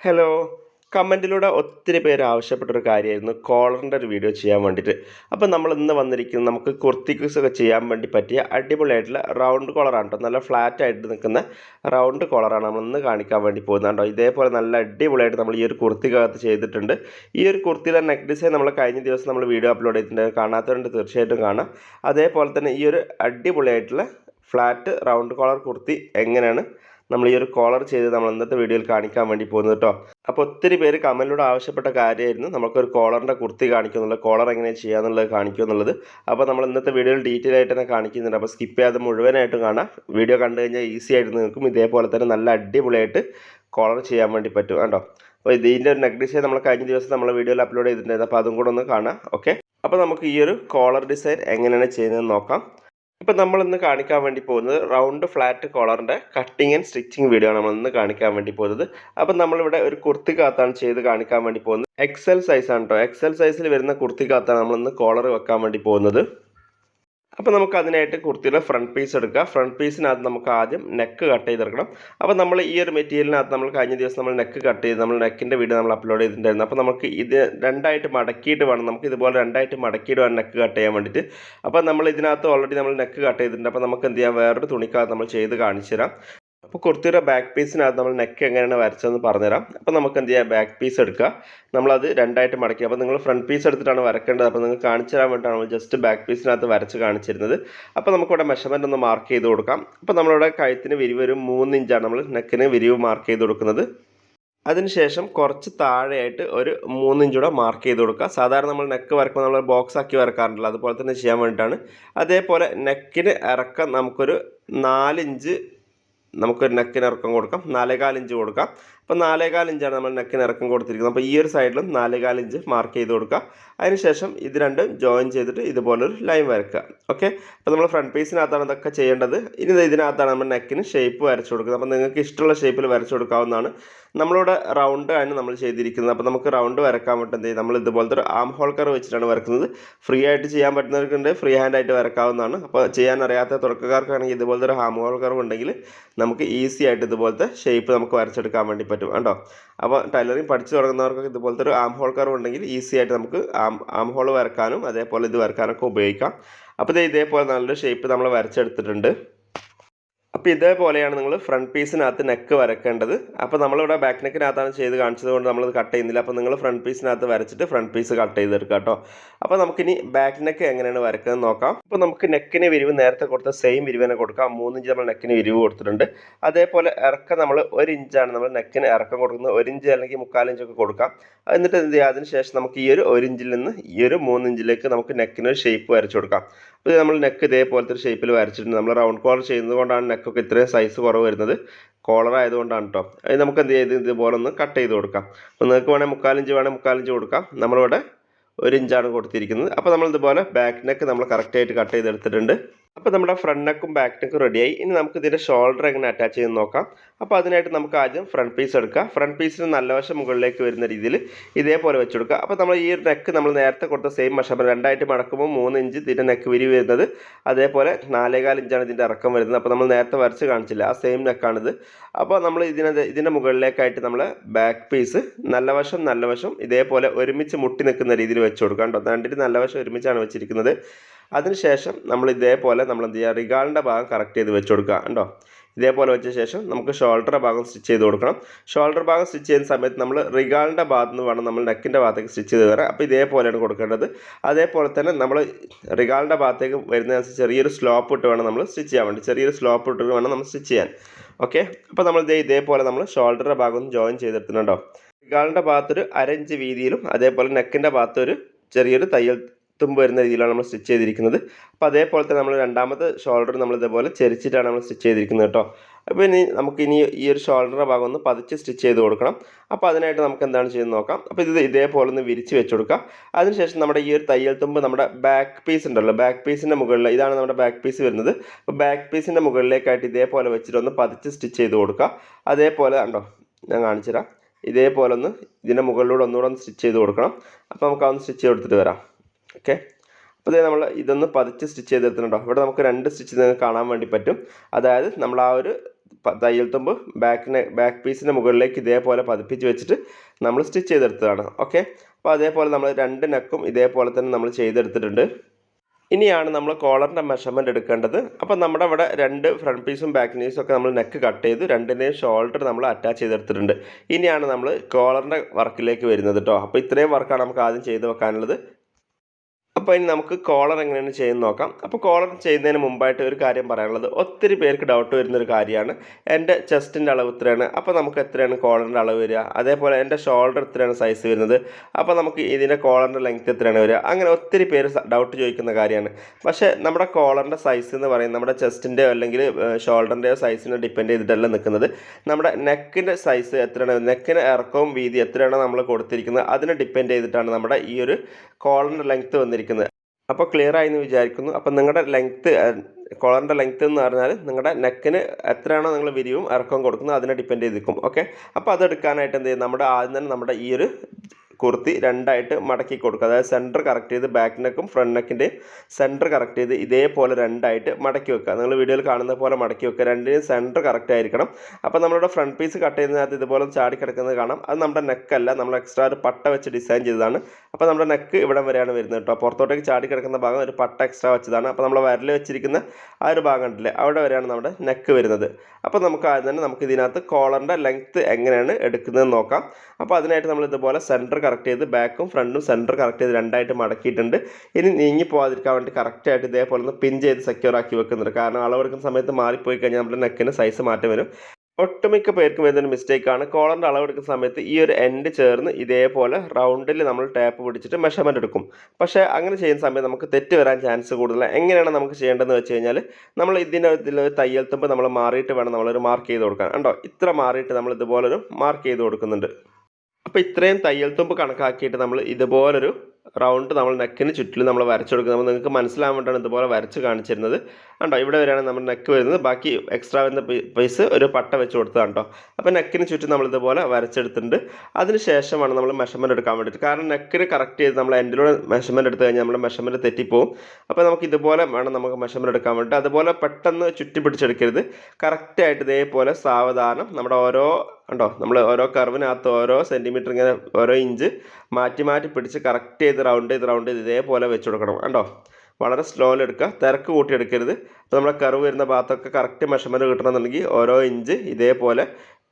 Hello കമന്റിലൂടെ ഒത്തിരി പേര് ആവശ്യപ്പെട്ടൊരു കാര്യമായിരുന്നു. കോളറിന്റെ ഒരു വീഡിയോ ചെയ്യാൻ വേണ്ടിയിട്ട്. അപ്പോൾ നമ്മൾ ഇന്ന് വന്നിരിക്കുന്നത് നമുക്ക് കുർത്തിക്കൂസൊക്കെ ചെയ്യാൻ വേണ്ടി പറ്റിയ അടിപൊളിയായിട്ടുള്ള റൗണ്ട് കോളറാണ് കേട്ടോ നല്ല ഫ്ലാറ്റ് ആയിട്ട് നിൽക്കുന്ന റൗണ്ട് കോളറാണ് നമ്മൾ ഇന്ന് കാണിക്കാൻ വേണ്ടി പോകുന്നത് കേട്ടോ ഇതേപോലെ നല്ല അടിപൊളിയായിട്ട് നമ്മൾ ഈ ഒരു കുർത്തിക്കകത്ത് ചെയ്തിട്ടുണ്ട്. ഈ ഒരു കുർത്തിയുടെ നെക്ക് ഡിസൈൻ നമ്മൾ കഴിഞ്ഞ ദിവസം നമ്മൾ വീഡിയോ അപ്ലോഡ് ചെയ്തിട്ടുണ്ട്. കാണാത്തവരുണ്ട് തീർച്ചയായിട്ടും കാണാം. അതേപോലെ തന്നെ ഈ ഒരു അടിപൊളിയായിട്ടുള്ള ഫ്ലാറ്റ് റൗണ്ട് കോളർ കുർത്തി എങ്ങനെയാണ്? നമ്മൾ ഈ ഒരു കോളർ ചെയ്ത് നമ്മൾ ഇന്നത്തെ വീഡിയോയിൽ കാണിക്കാൻ വേണ്ടി പോകുന്നത് കേട്ടോ അപ്പോൾ ഒത്തിരി പേര് കമലിനോട് ആവശ്യപ്പെട്ട കാര്യമായിരുന്നു. നമുക്കൊരു കോളറിന്റെ കുർത്തി കാണിക്കുന്നുള്ളത് കോളർ എങ്ങനെ ചെയ്യാന്നുള്ളത് കാണിക്കും എന്നുള്ളത്. അപ്പോൾ നമ്മൾ ഇന്നത്തെ വീഡിയോയിൽ ഡീറ്റെയിൽ ആയിട്ട് തന്നെ കാണിക്കുന്നുണ്ട്. അപ്പോൾ സ്കിപ്പ് ചെയ്യാതെ മുഴുവനായിട്ടും കാണാം. വീഡിയോ കണ്ടു കഴിഞ്ഞാൽ ഈസി ആയിട്ട് നിങ്ങൾക്കും ഇതേപോലെ തന്നെ നല്ല അടിപൊളിയായിട്ട് കോളർ ചെയ്യാൻ വേണ്ടി പറ്റും കേട്ടോ. അപ്പോൾ ഇതിന്റെ ഒരു ഡിസൈൻ നമ്മൾ കഴിഞ്ഞ ദിവസം നമ്മൾ വീഡിയോയിൽ അപ്ലോഡ് ചെയ്തിട്ടുണ്ടായിരുന്നു. അപ്പോൾ അതും കൂടെ ഒന്ന് കാണാം. ഓക്കെ അപ്പോൾ നമുക്ക് ഈ ഒരു കോളർ ഡിസൈൻ എങ്ങനെയാണ് ചെയ്യുന്നതെന്ന് നോക്കാം. ഇപ്പം നമ്മൾ ഇന്ന് കാണിക്കാൻ വേണ്ടി പോകുന്നത് റൗണ്ട് ഫ്ലാറ്റ് കോളറിന്റെ കട്ടിങ് ആൻഡ് സ്റ്റിച്ചിങ് വീഡിയോ ആണ് നമ്മൾ ഇന്ന് കാണിക്കാൻ വേണ്ടി പോകുന്നത്. അപ്പം നമ്മളിവിടെ ഒരു കുർത്തി കാത്താണ് ചെയ്ത് കാണിക്കാൻ വേണ്ടി പോകുന്നത്. എക്സൽ സൈസ് ആണ് കേട്ടോ എക്സൽ സൈസിൽ വരുന്ന കുർത്തി കാത്താണ് നമ്മൾ ഇന്ന് കോളർ വെക്കാൻ വേണ്ടി പോകുന്നത്. അപ്പോൾ നമുക്ക് അതിനായിട്ട് കുർത്തിയുടെ ഫ്രണ്ട് പീസ് എടുക്കുക. ഫ്രണ്ട് പീസിനകത്ത് നമുക്ക് ആദ്യം നെക്ക് കട്ട് ചെയ്തെടുക്കണം. അപ്പോൾ നമ്മൾ ഈ ഒരു മെറ്റീരിയലിനകത്ത് നമ്മൾ കഴിഞ്ഞ ദിവസം നമ്മൾ നെക്ക് കട്ട് ചെയ്ത് നമ്മൾ നെക്കിന്റെ വീഡിയോ നമ്മൾ അപ്ലോഡ് ചെയ്തിട്ടുണ്ടായിരുന്നു. അപ്പോൾ നമുക്ക് ഇത് രണ്ടായിട്ട് മടക്കിയിട്ട് വേണം. നമുക്ക് ഇതുപോലെ രണ്ടായിട്ട് മടക്കിയിട്ട് വേണം നെക്ക് കട്ട് ചെയ്യാൻ വേണ്ടിയിട്ട്. അപ്പോൾ നമ്മൾ ഇതിനകത്ത് ഓൾറെഡി നമ്മൾ നെക്ക് കട്ട് ചെയ്തിട്ടുണ്ട്. അപ്പോൾ നമുക്ക് എന്ത് ചെയ്യാം? വേറൊരു തുണിക്കകത്ത് നമ്മൾ ചെയ്ത് കാണിച്ചു തരാം അപ്പോൾ കുർത്തിയുടെ ബാക്ക് പീസിനകത്ത് നമ്മൾ നെക്ക് എങ്ങനെയാണ് വരച്ചതെന്ന് പറഞ്ഞുതരാം. അപ്പോൾ നമുക്ക് എന്ത് ചെയ്യാം? ബാക്ക് പീസ് എടുക്കുക. നമ്മളത് രണ്ടായിട്ട് മടക്കി. അപ്പോൾ നിങ്ങൾ ഫ്രണ്ട് പീസ് എടുത്തിട്ടാണ് വരക്കേണ്ടത്. അപ്പോൾ നിങ്ങൾ കാണിച്ചു തരാൻ വേണ്ടിയിട്ടാണ് നമ്മൾ ജസ്റ്റ് ബാക്ക് പീസിനകത്ത് വരച്ച് കാണിച്ചിരുന്നത്. അപ്പോൾ നമുക്കിവിടെ മെഷർമെന്റ് ഒന്ന് മാർക്ക് ചെയ്ത് കൊടുക്കാം. അപ്പോൾ നമ്മളിവിടെ കഴുത്തിന് വിരിവ് ഒരു മൂന്ന് ഇഞ്ചാണ് നമ്മൾ നെക്കിന് വിരിവ് മാർക്ക് ചെയ്ത് കൊടുക്കുന്നത്. അതിനുശേഷം കുറച്ച് താഴെയായിട്ട് ഒരു മൂന്നിഞ്ചൂടെ മാർക്ക് ചെയ്ത് കൊടുക്കുക. സാധാരണ നമ്മൾ നെക്ക് വരക്കുമ്പോൾ നമ്മൾ ബോക്സ് ആക്കി വരക്കാറുണ്ടല്ലോ. അതുപോലെ തന്നെ ചെയ്യാൻ വേണ്ടിയിട്ടാണ്. അതേപോലെ നെക്കിന് ഇറക്കം നമുക്കൊരു നാലിഞ്ച് നമുക്കൊരു നെക്കിന് ഇറക്കം കൊടുക്കാം. നാലേകാൽ ഇഞ്ച് കൊടുക്കാം. അപ്പോൾ നാലേകാൽ ഇഞ്ചാണ് നമ്മൾ നെക്കിന് ഇറക്കം കൊടുത്തിരിക്കുന്നത്. അപ്പോൾ ഈ ഒരു സൈഡിലും നാലേകാൽ ഇഞ്ച് മാർക്ക് ചെയ്ത് കൊടുക്കുക. അതിനുശേഷം ഇത് രണ്ടും ജോയിൻ ചെയ്തിട്ട് ഇതുപോലൊരു ലൈൻ വരക്കുക. ഓക്കെ അപ്പോൾ നമ്മൾ ഫ്രണ്ട് പീസിനകത്താണ് ഇതൊക്കെ ചെയ്യേണ്ടത്. ഇനി ഇത് ഇതിനകത്താണ് നമ്മൾ നെക്കിന് ഷേപ്പ് വരച്ചു കൊടുക്കുന്നത്. അപ്പോൾ നിങ്ങൾക്ക് ഇഷ്ടമുള്ള ഷേപ്പിൽ വരച്ചു കൊടുക്കാവുന്നതാണ്. നമ്മളിവിടെ റൗണ്ട് ആണ് നമ്മൾ ചെയ്തിരിക്കുന്നത്. അപ്പോൾ നമുക്ക് റൗണ്ട് വരക്കാൻ പറ്റും എന്ത് നമ്മൾ ഇതുപോലത്തെ ഒരു ആം ഹോൾ വെച്ചിട്ടാണ് വരക്കുന്നത്. ഫ്രീ ആയിട്ട് ചെയ്യാൻ പറ്റുന്നവർക്കുണ്ട് ഫ്രീ ഹാൻഡ് ആയിട്ട് വരക്കാവുന്നതാണ്. അപ്പോൾ ചെയ്യാൻ അറിയാത്ത തുടക്കക്കാർക്കാണെങ്കിൽ ഇതുപോലത്തെ ഒരു ആം ഹോൾ കർവ് ഉണ്ടെങ്കിൽ നമുക്ക് ഈസി ആയിട്ട് ഇതുപോലത്തെ ഷേപ്പ് നമുക്ക് വരച്ചെടുക്കാൻ വേണ്ടി പറ്റും കേട്ടോ അപ്പോൾ ടൈലറിങ് പഠിച്ചു തുടങ്ങുന്നവർക്കൊക്കെ ഇതുപോലത്തെ ഒരു ആം ഹോൾ കർവ് ഉണ്ടെങ്കിൽ ഈസി ആയിട്ട് നമുക്ക് ആം ആം ഹോൾ വരക്കാനും അതേപോലെ ഇത് വരക്കാനൊക്കെ ഉപയോഗിക്കാം. അപ്പോൾ ഇത് ഇതേപോലെ നല്ലൊരു ഷേപ്പ് നമ്മൾ വരച്ചെടുത്തിട്ടുണ്ട്. അപ്പോൾ ഇതേപോലെയാണ് നിങ്ങൾ ഫ്രണ്ട് പീസിനകത്ത് നെക്ക് വരക്കേണ്ടത്. അപ്പോൾ നമ്മളിവിടെ ബാക്ക് നെക്കിനകത്താണ് ചെയ്ത് കാണിച്ചത് കൊണ്ട് നമ്മളത് കട്ട് ചെയ്യുന്നില്ല. അപ്പോൾ നിങ്ങൾ ഫ്രണ്ട് പീസിനകത്ത് വരച്ചിട്ട് ഫ്രണ്ട് പീസ് കട്ട് ചെയ്തെടുക്കുക കേട്ടോ. അപ്പോൾ നമുക്കിനി ബാക്ക് നെക്ക് എങ്ങനെയാണ് വരക്കുന്നത് നോക്കാം. അപ്പോൾ നമുക്ക് നെക്കിന് വിരിവ് നേരത്തെ കൊടുത്ത സെയിം വിരിവ് തന്നെ കൊടുക്കാം. മൂന്നിഞ്ച് നമ്മൾ നെക്കിന് വിരിവ് കൊടുത്തിട്ടുണ്ട്. അതേപോലെ ഇറക്കം നമ്മൾ ഒരു ഇഞ്ചാണ് നമ്മൾ നെക്കിന് ഇറക്കം കൊടുക്കുന്നത്. ഒരു ഇഞ്ച് അല്ലെങ്കിൽ മുക്കാലിഞ്ചൊക്കെ കൊടുക്കാം. എന്നിട്ട് എന്ത് ചെയ്യുക? അതിന് ശേഷം നമുക്ക് ഈ ഒരു ഒരു ഇഞ്ചിൽ നിന്ന് ഈ ഒരു മൂന്നിഞ്ചിലേക്ക് നമുക്ക് നെക്കിന് ഒരു ഷേപ്പ് വരച്ചു കൊടുക്കാം. അപ്പോൾ നമ്മൾ നെക്ക് ഇതേപോലത്തെ ഒരു ഷേപ്പിൽ വരച്ചിട്ടുണ്ട്. നമ്മൾ റൗണ്ട് കോളർ ചെയ്യുന്നത് കൊണ്ടാണ് നെക്കൊക്കെ ഇത്രയും സൈസ് കുറവ് വരുന്നത്. കോളർ ആയതുകൊണ്ടാണ് കേട്ടോ അത് നമുക്ക് എന്ത് ചെയ്ത് ഇതുപോലെ ഒന്ന് കട്ട് ചെയ്ത് കൊടുക്കാം. അപ്പോൾ നിങ്ങൾക്ക് വേണമെങ്കിൽ മുക്കാലിഞ്ച് വേണമെങ്കിൽ മുക്കാലിഞ്ച് കൊടുക്കാം. നമ്മളിവിടെ ഒരു ഇഞ്ചാണ് കൊടുത്തിരിക്കുന്നത്. അപ്പോൾ നമ്മൾ ഇതുപോലെ ബാക്ക് നെക്ക് നമ്മൾ കറക്റ്റായിട്ട് കട്ട് ചെയ്തെടുത്തിട്ടുണ്ട്. അപ്പോൾ നമ്മുടെ ഫ്രണ്ട് നെക്കും ബാക്ക് നെക്കും റെഡിയായി ഇനി നമുക്ക് ഇതിന്റെ ഷോൾഡർ എങ്ങനെ അറ്റാച്ച് ചെയ്ത് നോക്കാം. അപ്പോൾ അതിനായിട്ട് നമുക്ക് ആദ്യം ഫ്രണ്ട് പീസ് എടുക്കുക ഫ്രണ്ട് പീസിന് നല്ല വശം മുകളിലേക്ക് വരുന്ന രീതിയിൽ ഇതേപോലെ വെച്ച് കൊടുക്കുക. അപ്പോൾ നമ്മൾ ഈ നെക്ക് നമ്മൾ നേരത്തെ കൊടുത്ത സെയിം മെഷർമെന്റ് രണ്ടായിട്ട് മടക്കുമ്പോൾ മൂന്ന് ഇഞ്ച് ഇതിന്റെ നെക്ക് വിരി വരുന്നത്. അതേപോലെ നാലേകാൽ ഇഞ്ചാണ് ഇതിന്റെ ഇറക്കം വരുന്നത്. അപ്പോൾ നമ്മൾ നേരത്തെ വരച്ച് കാണിച്ചില്ല ആ സെയിം നെക്കാണിത് അപ്പോൾ നമ്മൾ ഇതിനെ ഇതിന്റെ മുകളിലേക്കായിട്ട് നമ്മൾ ബാക്ക് പീസ് നല്ല വശം നല്ല വശം ഇതേപോലെ ഒരുമിച്ച് മുട്ടി നിൽക്കുന്ന രീതിയിൽ വെച്ച് കൊടുക്കാം. കേട്ടോ രണ്ടിട്ട് നല്ല വശം ഒരുമിച്ചാണ് വെച്ചിരിക്കുന്നത്. അതിനുശേഷം നമ്മൾ ഇതേപോലെ നമ്മൾ എന്ത് ചെയ്യുക? റിഗാളിന്റെ ഭാഗം കറക്റ്റ് ചെയ്ത് വെച്ച് കൊടുക്കുക കണ്ടോ? ഇതേപോലെ വെച്ച ശേഷം നമുക്ക് ഷോൾഡർ ഭാഗം സ്റ്റിച്ച് ചെയ്ത് കൊടുക്കണം. ഷോൾഡർ ഭാഗം സ്റ്റിച്ച് ചെയ്യുന്ന സമയത്ത് നമ്മൾ റിഗാളിന്റെ ഭാഗത്ത് നിന്ന് വേണം നമ്മൾ നെക്കിന്റെ ഭാഗത്തേക്ക് സ്റ്റിച്ച് ചെയ്ത് തരാം അപ്പോൾ ഇതേപോലെയാണ് കൊടുക്കേണ്ടത്. അതേപോലെ തന്നെ നമ്മൾ റിഗാളിന്റെ ഭാഗത്തേക്ക് വരുന്നതനുസരിച്ച് ചെറിയൊരു സ്ലോപ്പ് ഇട്ട് വേണം നമ്മൾ സ്റ്റിച്ച് ചെയ്യാൻ വേണ്ടി. ചെറിയൊരു സ്ലോപ്പ് ഇട്ട് വേണം നമ്മൾ സ്റ്റിച്ച് ചെയ്യാൻ. ഓക്കെ അപ്പോൾ നമ്മൾ ഇതേ ഇതേപോലെ നമ്മൾ ഷോൾഡറിന്റെ ഭാഗം ജോയിൻ ചെയ്തെടുത്തിട്ടുണ്ടോ റിഗാളിന്റെ ഭാഗത്തൊരു അരഞ്ച് വീതിയിലും അതേപോലെ നെക്കിന്റെ ഭാഗത്തൊരു ചെറിയൊരു തയ്യൽ തുമ്പ് വരുന്ന രീതിയിലാണ് നമ്മൾ സ്റ്റിച്ച് ചെയ്തിരിക്കുന്നത്. അപ്പോൾ അതേപോലെ തന്നെ നമ്മൾ രണ്ടാമത്തെ ഷോൾഡർ നമ്മൾ ഇതേപോലെ ചെരിച്ചിട്ടാണ് നമ്മൾ സ്റ്റിച്ച് ചെയ്തിരിക്കുന്നത് കേട്ടോ. അപ്പോൾ ഇനി നമുക്ക് ഇനി ഈ ഒരു ഷോൾഡറിന്റെ ഭാഗം ഒന്ന് പതിച്ച് സ്റ്റിച്ച് ചെയ്ത് കൊടുക്കണം. അപ്പോൾ അതിനായിട്ട് നമുക്ക് എന്താണ് ചെയ്യുന്നത് നോക്കാം. അപ്പോൾ ഇത് ഇതേപോലെ ഒന്ന് വിരിച്ച് വെച്ച് കൊടുക്കാം അതിനുശേഷം നമ്മുടെ ഈ ഒരു തയ്യൽ തുമ്പ് നമ്മുടെ ബാക്ക് പീസ് ഉണ്ടല്ലോ ബാക്ക് പീസിന്റെ മുകളിൽ ഇതാണ് നമ്മുടെ ബാക്ക് പീസ് വരുന്നത്. അപ്പോൾ ബാക്ക് പീസിന്റെ മുകളിലേക്കായിട്ട് ഇതേപോലെ വെച്ചിട്ട് ഒന്ന് പതിച്ച് സ്റ്റിച്ച് ചെയ്ത് കൊടുക്കുക. അതേപോലെ ഉണ്ടോ ഞാൻ കാണിച്ചു തരാം ഇതേപോലെ ഒന്ന് ഇതിന്റെ മുകളിലൂടെ ഒന്നുകൂടെ ഒന്ന് സ്റ്റിച്ച് ചെയ്ത് കൊടുക്കണം. അപ്പോൾ നമുക്ക് അതൊന്ന് സ്റ്റിച്ച് ചെയ്ത് കൊടുത്തിട്ട് വരാം. ഓക്കെ അപ്പോൾ ഇതേ നമ്മൾ ഇതൊന്ന് പതിച്ച് സ്റ്റിച്ച് ചെയ്തെടുത്തിട്ടുണ്ടോ? ഇവിടെ നമുക്ക് രണ്ട് സ്റ്റിച്ച് നിങ്ങൾക്ക് കാണാൻ വേണ്ടി പറ്റും. അതായത് നമ്മൾ ആ ഒരു തയ്യൽ തുമ്പ് ബാക്കിന് ബാക്ക് പീസിന്റെ മുകളിലേക്ക് ഇതേപോലെ പതിപ്പിച്ച് വെച്ചിട്ട് നമ്മൾ സ്റ്റിച്ച് ചെയ്തെടുത്തതാണ്. ഓക്കെ അപ്പോൾ അതേപോലെ നമ്മൾ രണ്ട് നെക്കും ഇതേപോലെ തന്നെ നമ്മൾ ചെയ്തെടുത്തിട്ടുണ്ട്. ഇനിയാണ് നമ്മൾ കോളറിന്റെ മെഷർമെന്റ് എടുക്കേണ്ടത്. അപ്പോൾ നമ്മുടെ ഇവിടെ രണ്ട് ഫ്രണ്ട് പീസും ബാക്ക് പീസും ഒക്കെ നമ്മൾ നെക്ക് കട്ട് ചെയ്തു രണ്ടിന്റെയും ഷോൾഡർ നമ്മൾ അറ്റാച്ച് ചെയ്തെടുത്തിട്ടുണ്ട്. ഇനിയാണ് നമ്മൾ കോളറിന്റെ വർക്കിലേക്ക് വരുന്നത് കേട്ടോ അപ്പോൾ ഇത്രയും വർക്കാണ് നമുക്ക് ആദ്യം ചെയ്ത് വെക്കാനുള്ളത്. അപ്പോൾ ഇനി നമുക്ക് കോളർ എങ്ങനെയാണ് ചെയ്യുന്നത് നോക്കാം. അപ്പോൾ കോളർ ചെയ്യുന്നതിന് മുമ്പായിട്ട് ഒരു കാര്യം പറയാനുള്ളത്. ഒത്തിരി പേർക്ക് ഡൗട്ട് വരുന്ന ഒരു കാര്യമാണ്. എന്റെ ചെസ്റ്റിന്റെ അളവ് ഇത്രയാണ്. അപ്പോൾ നമുക്ക് എത്രയാണ് കോളറിന്റെ അളവ് വരിക? അതേപോലെ എന്റെ ഷോൾഡർ എത്രയാണ് സൈസ് വരുന്നത്? അപ്പോൾ നമുക്ക് ഇതിന്റെ കോളറിന്റെ ലെങ്ത് എത്രയാണ് വരിക? അങ്ങനെ ഒത്തിരി പേര് ഡൗട്ട് ചോദിക്കുന്ന കാര്യമാണ്. പക്ഷേ നമ്മുടെ കോളറിന്റെ സൈസ് എന്ന് പറയുന്നത് നമ്മുടെ ചെസ്റ്റിന്റെയോ അല്ലെങ്കിൽ ഷോൾഡറിന്റെയോ സൈസിനെ ഡിപ്പെൻഡ് ചെയ്തിട്ടല്ല നിൽക്കുന്നത്. നമ്മുടെ നെക്കിന്റെ സൈസ് എത്രയാണ്? നെക്കിന് ഇറക്കവും വീതി എത്രയാണോ നമ്മൾ കൊടുത്തിരിക്കുന്നത്? അതിനെ ഡിപ്പെൻഡ് ചെയ്തിട്ടാണ് നമ്മുടെ ഈ ഒരു കോളറിന്റെ ലെങ്ത്ത് വന്നിരിക്കുന്നത്. അപ്പോൾ ക്ലിയർ ആയി എന്ന് വിചാരിക്കുന്നു. അപ്പോൾ നിങ്ങളുടെ ലെങ്ത്ത് കോളറിന്റെ ലെങ്ത്ത് എന്ന് പറഞ്ഞാൽ നിങ്ങളുടെ നെക്കിന് എത്രയാണോ നിങ്ങൾ വിരിവും ഇറക്കവും കൊടുക്കുന്നത് അതിനെ ഡിപ്പെൻഡ് ചെയ്തിരിക്കും ഓക്കെ അപ്പോൾ അതെടുക്കാനായിട്ട് എന്ത് ചെയ്യും? നമ്മുടെ ആദ്യം തന്നെ നമ്മുടെ ഈ ഒരു കുർത്തി രണ്ടായിട്ട് മടക്കി കൊടുക്കുക. അതായത് സെന്റർ കറക്റ്റ് ചെയ്ത് ബാക്ക് നെക്കും ഫ്രണ്ട് നെക്കിന്റെ സെന്റർ കറക്റ്റ് ചെയ്ത് ഇതേപോലെ രണ്ടായിട്ട് മടക്കി വെക്കുക. നിങ്ങൾ വീഡിയോയിൽ കാണുന്ന പോലെ മടക്കി വെക്കുക. രണ്ടിനും സെന്റർ കറക്റ്റ് ആയിരിക്കണം. അപ്പോൾ നമ്മളുടെ ഫ്രണ്ട് പീസ് കട്ട് ചെയ്യുന്നതിനകത്ത് ഇതുപോലെ ചാടി കിടക്കുന്നത് കാണാം. അത് നമ്മുടെ നെക്കല്ല നമ്മൾ എക്സ്ട്രാ ഒരു പട്ട വെച്ച് ഡിസൈൻ ചെയ്തതാണ്. അപ്പോൾ നമ്മുടെ നെക്ക് ഇവിടം വരെയാണ് വരുന്നത് കേട്ടോ. പുറത്തോട്ടേക്ക് ചാടി കിടക്കുന്ന ഭാഗം ഒരു പട്ട എക്സ്ട്രാ വെച്ചതാണ്. അപ്പോൾ നമ്മൾ വരൽ വെച്ചിരിക്കുന്ന ആ ഒരു ഭാഗം ഉണ്ടല്ലേ അവിടെ വരെയാണ് നമ്മുടെ നെക്ക് വരുന്നത്. അപ്പോൾ നമുക്ക് ആദ്യം തന്നെ നമുക്ക് ഇതിനകത്ത് കോളറിന്റെ ലെങ്ത്ത് എങ്ങനെയാണ് എടുക്കുന്നതെന്ന് നോക്കാം. അപ്പോൾ അതിനായിട്ട് നമ്മൾ ഇതുപോലെ സെന്റർ കറക്റ്റ് ചെയ്ത് ബാക്കും ഫ്രണ്ടും സെന്റർ കറക്റ്റ് ചെയ്ത് രണ്ടായിട്ട് മടക്കിയിട്ടുണ്ട്. ഇനി നീങ്ങി പോകാതിരിക്കാൻ വേണ്ടി കറക്റ്റായിട്ട് ഇതേപോലെ ഒന്ന് പിൻ ചെയ്ത് സെക്യൂർ ആക്കി വെക്കുന്നുണ്ട്. കാരണം അളവെടുക്കുന്ന സമയത്ത് മാറിപ്പോയി കഴിഞ്ഞാൽ നമ്മുടെ നെക്കിന് സൈസ് മാറ്റം വരും. ഒട്ടുമിക്ക പേർക്കും വരുന്നൊരു മിസ്റ്റേക്കാണ് കോളറിന്റെ അളവെടുക്കുന്ന സമയത്ത് ഈ ഒരു എൻഡ് ചേർന്ന് ഇതേപോലെ റൗണ്ടിൽ നമ്മൾ ടാപ്പ് പിടിച്ചിട്ട് മെഷർമെന്റ് എടുക്കും. പക്ഷേ അങ്ങനെ ചെയ്യുന്ന സമയത്ത് നമുക്ക് തെറ്റ് വരാൻ ചാൻസ് കൂടുതലാണ് എങ്ങനെയാണ് നമുക്ക് ചെയ്യേണ്ടതെന്ന് വെച്ച് കഴിഞ്ഞാൽ നമ്മൾ ഇതിന്റെ ഇതിൽ തയ്യൽ തുമ്പ് നമ്മൾ മാറിയിട്ട് വേണം നമ്മളൊരു മാർക്ക് ചെയ്ത് കൊടുക്കാൻ. ഉണ്ടോ ഇത്ര മാറിയിട്ട് നമ്മൾ ഇതുപോലൊരു മാർക്ക് ചെയ്ത് കൊടുക്കുന്നുണ്ട്. അപ്പോൾ ഇത്രയും തയ്യൽ തുമ്പ് കണക്കാക്കിയിട്ട് നമ്മൾ ഇതുപോലൊരു റൗണ്ട് നമ്മൾ നെക്കിന് ചുറ്റിലും നമ്മൾ വരച്ചു കൊടുക്കുന്നത്. അപ്പോൾ നിങ്ങൾക്ക് മനസ്സിലാൻ വേണ്ടിയാണ് ഇതുപോലെ വരച്ച് കാണിച്ചിരുന്നത്. കണ്ടോ ഇവിടെ വരെയാണ് നമ്മുടെ നെക്ക് വരുന്നത്. ബാക്കി എക്സ്ട്രാ വരുന്ന പീസ് ഒരു പട്ട വെച്ച് കൊടുത്തതാണ് കേട്ടോ. അപ്പോൾ നെക്കിന് ചുറ്റും നമ്മൾ ഇതുപോലെ വരച്ചെടുത്തിട്ടുണ്ട്. അതിന് ശേഷമാണ് നമ്മൾ മെഷർമെന്റ് എടുക്കാൻ വേണ്ടിയിട്ട്. കാരണം നെക്കിന് കറക്റ്റ് ചെയ്ത് നമ്മൾ എൻഡിലൂടെ മെഷർമെന്റ് എടുത്തു കഴിഞ്ഞാൽ നമ്മുടെ മെഷർമെന്റ് തെറ്റിപ്പോവും. അപ്പോൾ നമുക്ക് ഇതുപോലെ വേണം നമുക്ക് മെഷർമെന്റ് എടുക്കാൻ വേണ്ടിയിട്ട്. അതുപോലെ പെട്ടെന്ന് ചുറ്റി പിടിച്ചെടുക്കരുത് കറക്റ്റായിട്ട് ഇതേപോലെ സാവധാനം നമ്മുടെ ഓരോ കണ്ടോ? നമ്മൾ ഓരോ കർവിനകത്ത് ഓരോ സെന്റിമീറ്റർ ഇങ്ങനെ ഓരോ ഇഞ്ച് മാറ്റി മാറ്റി പിടിച്ച് കറക്റ്റ് ചെയ്ത് റൗണ്ട് ചെയ്ത് റൗണ്ട് ചെയ്ത് ഇതേപോലെ വെച്ച് കൊടുക്കണം. കണ്ടോ? വളരെ സ്ലോയിൽ എടുക്കുക. തിരക്ക് കൂട്ടി എടുക്കരുത് അപ്പോൾ നമ്മുടെ കർവ് വരുന്ന ഭാഗത്തൊക്കെ കറക്റ്റ് മെഷർമെന്റ് കിട്ടണമെന്നുണ്ടെങ്കിൽ ഓരോ ഇഞ്ച് ഇതേപോലെ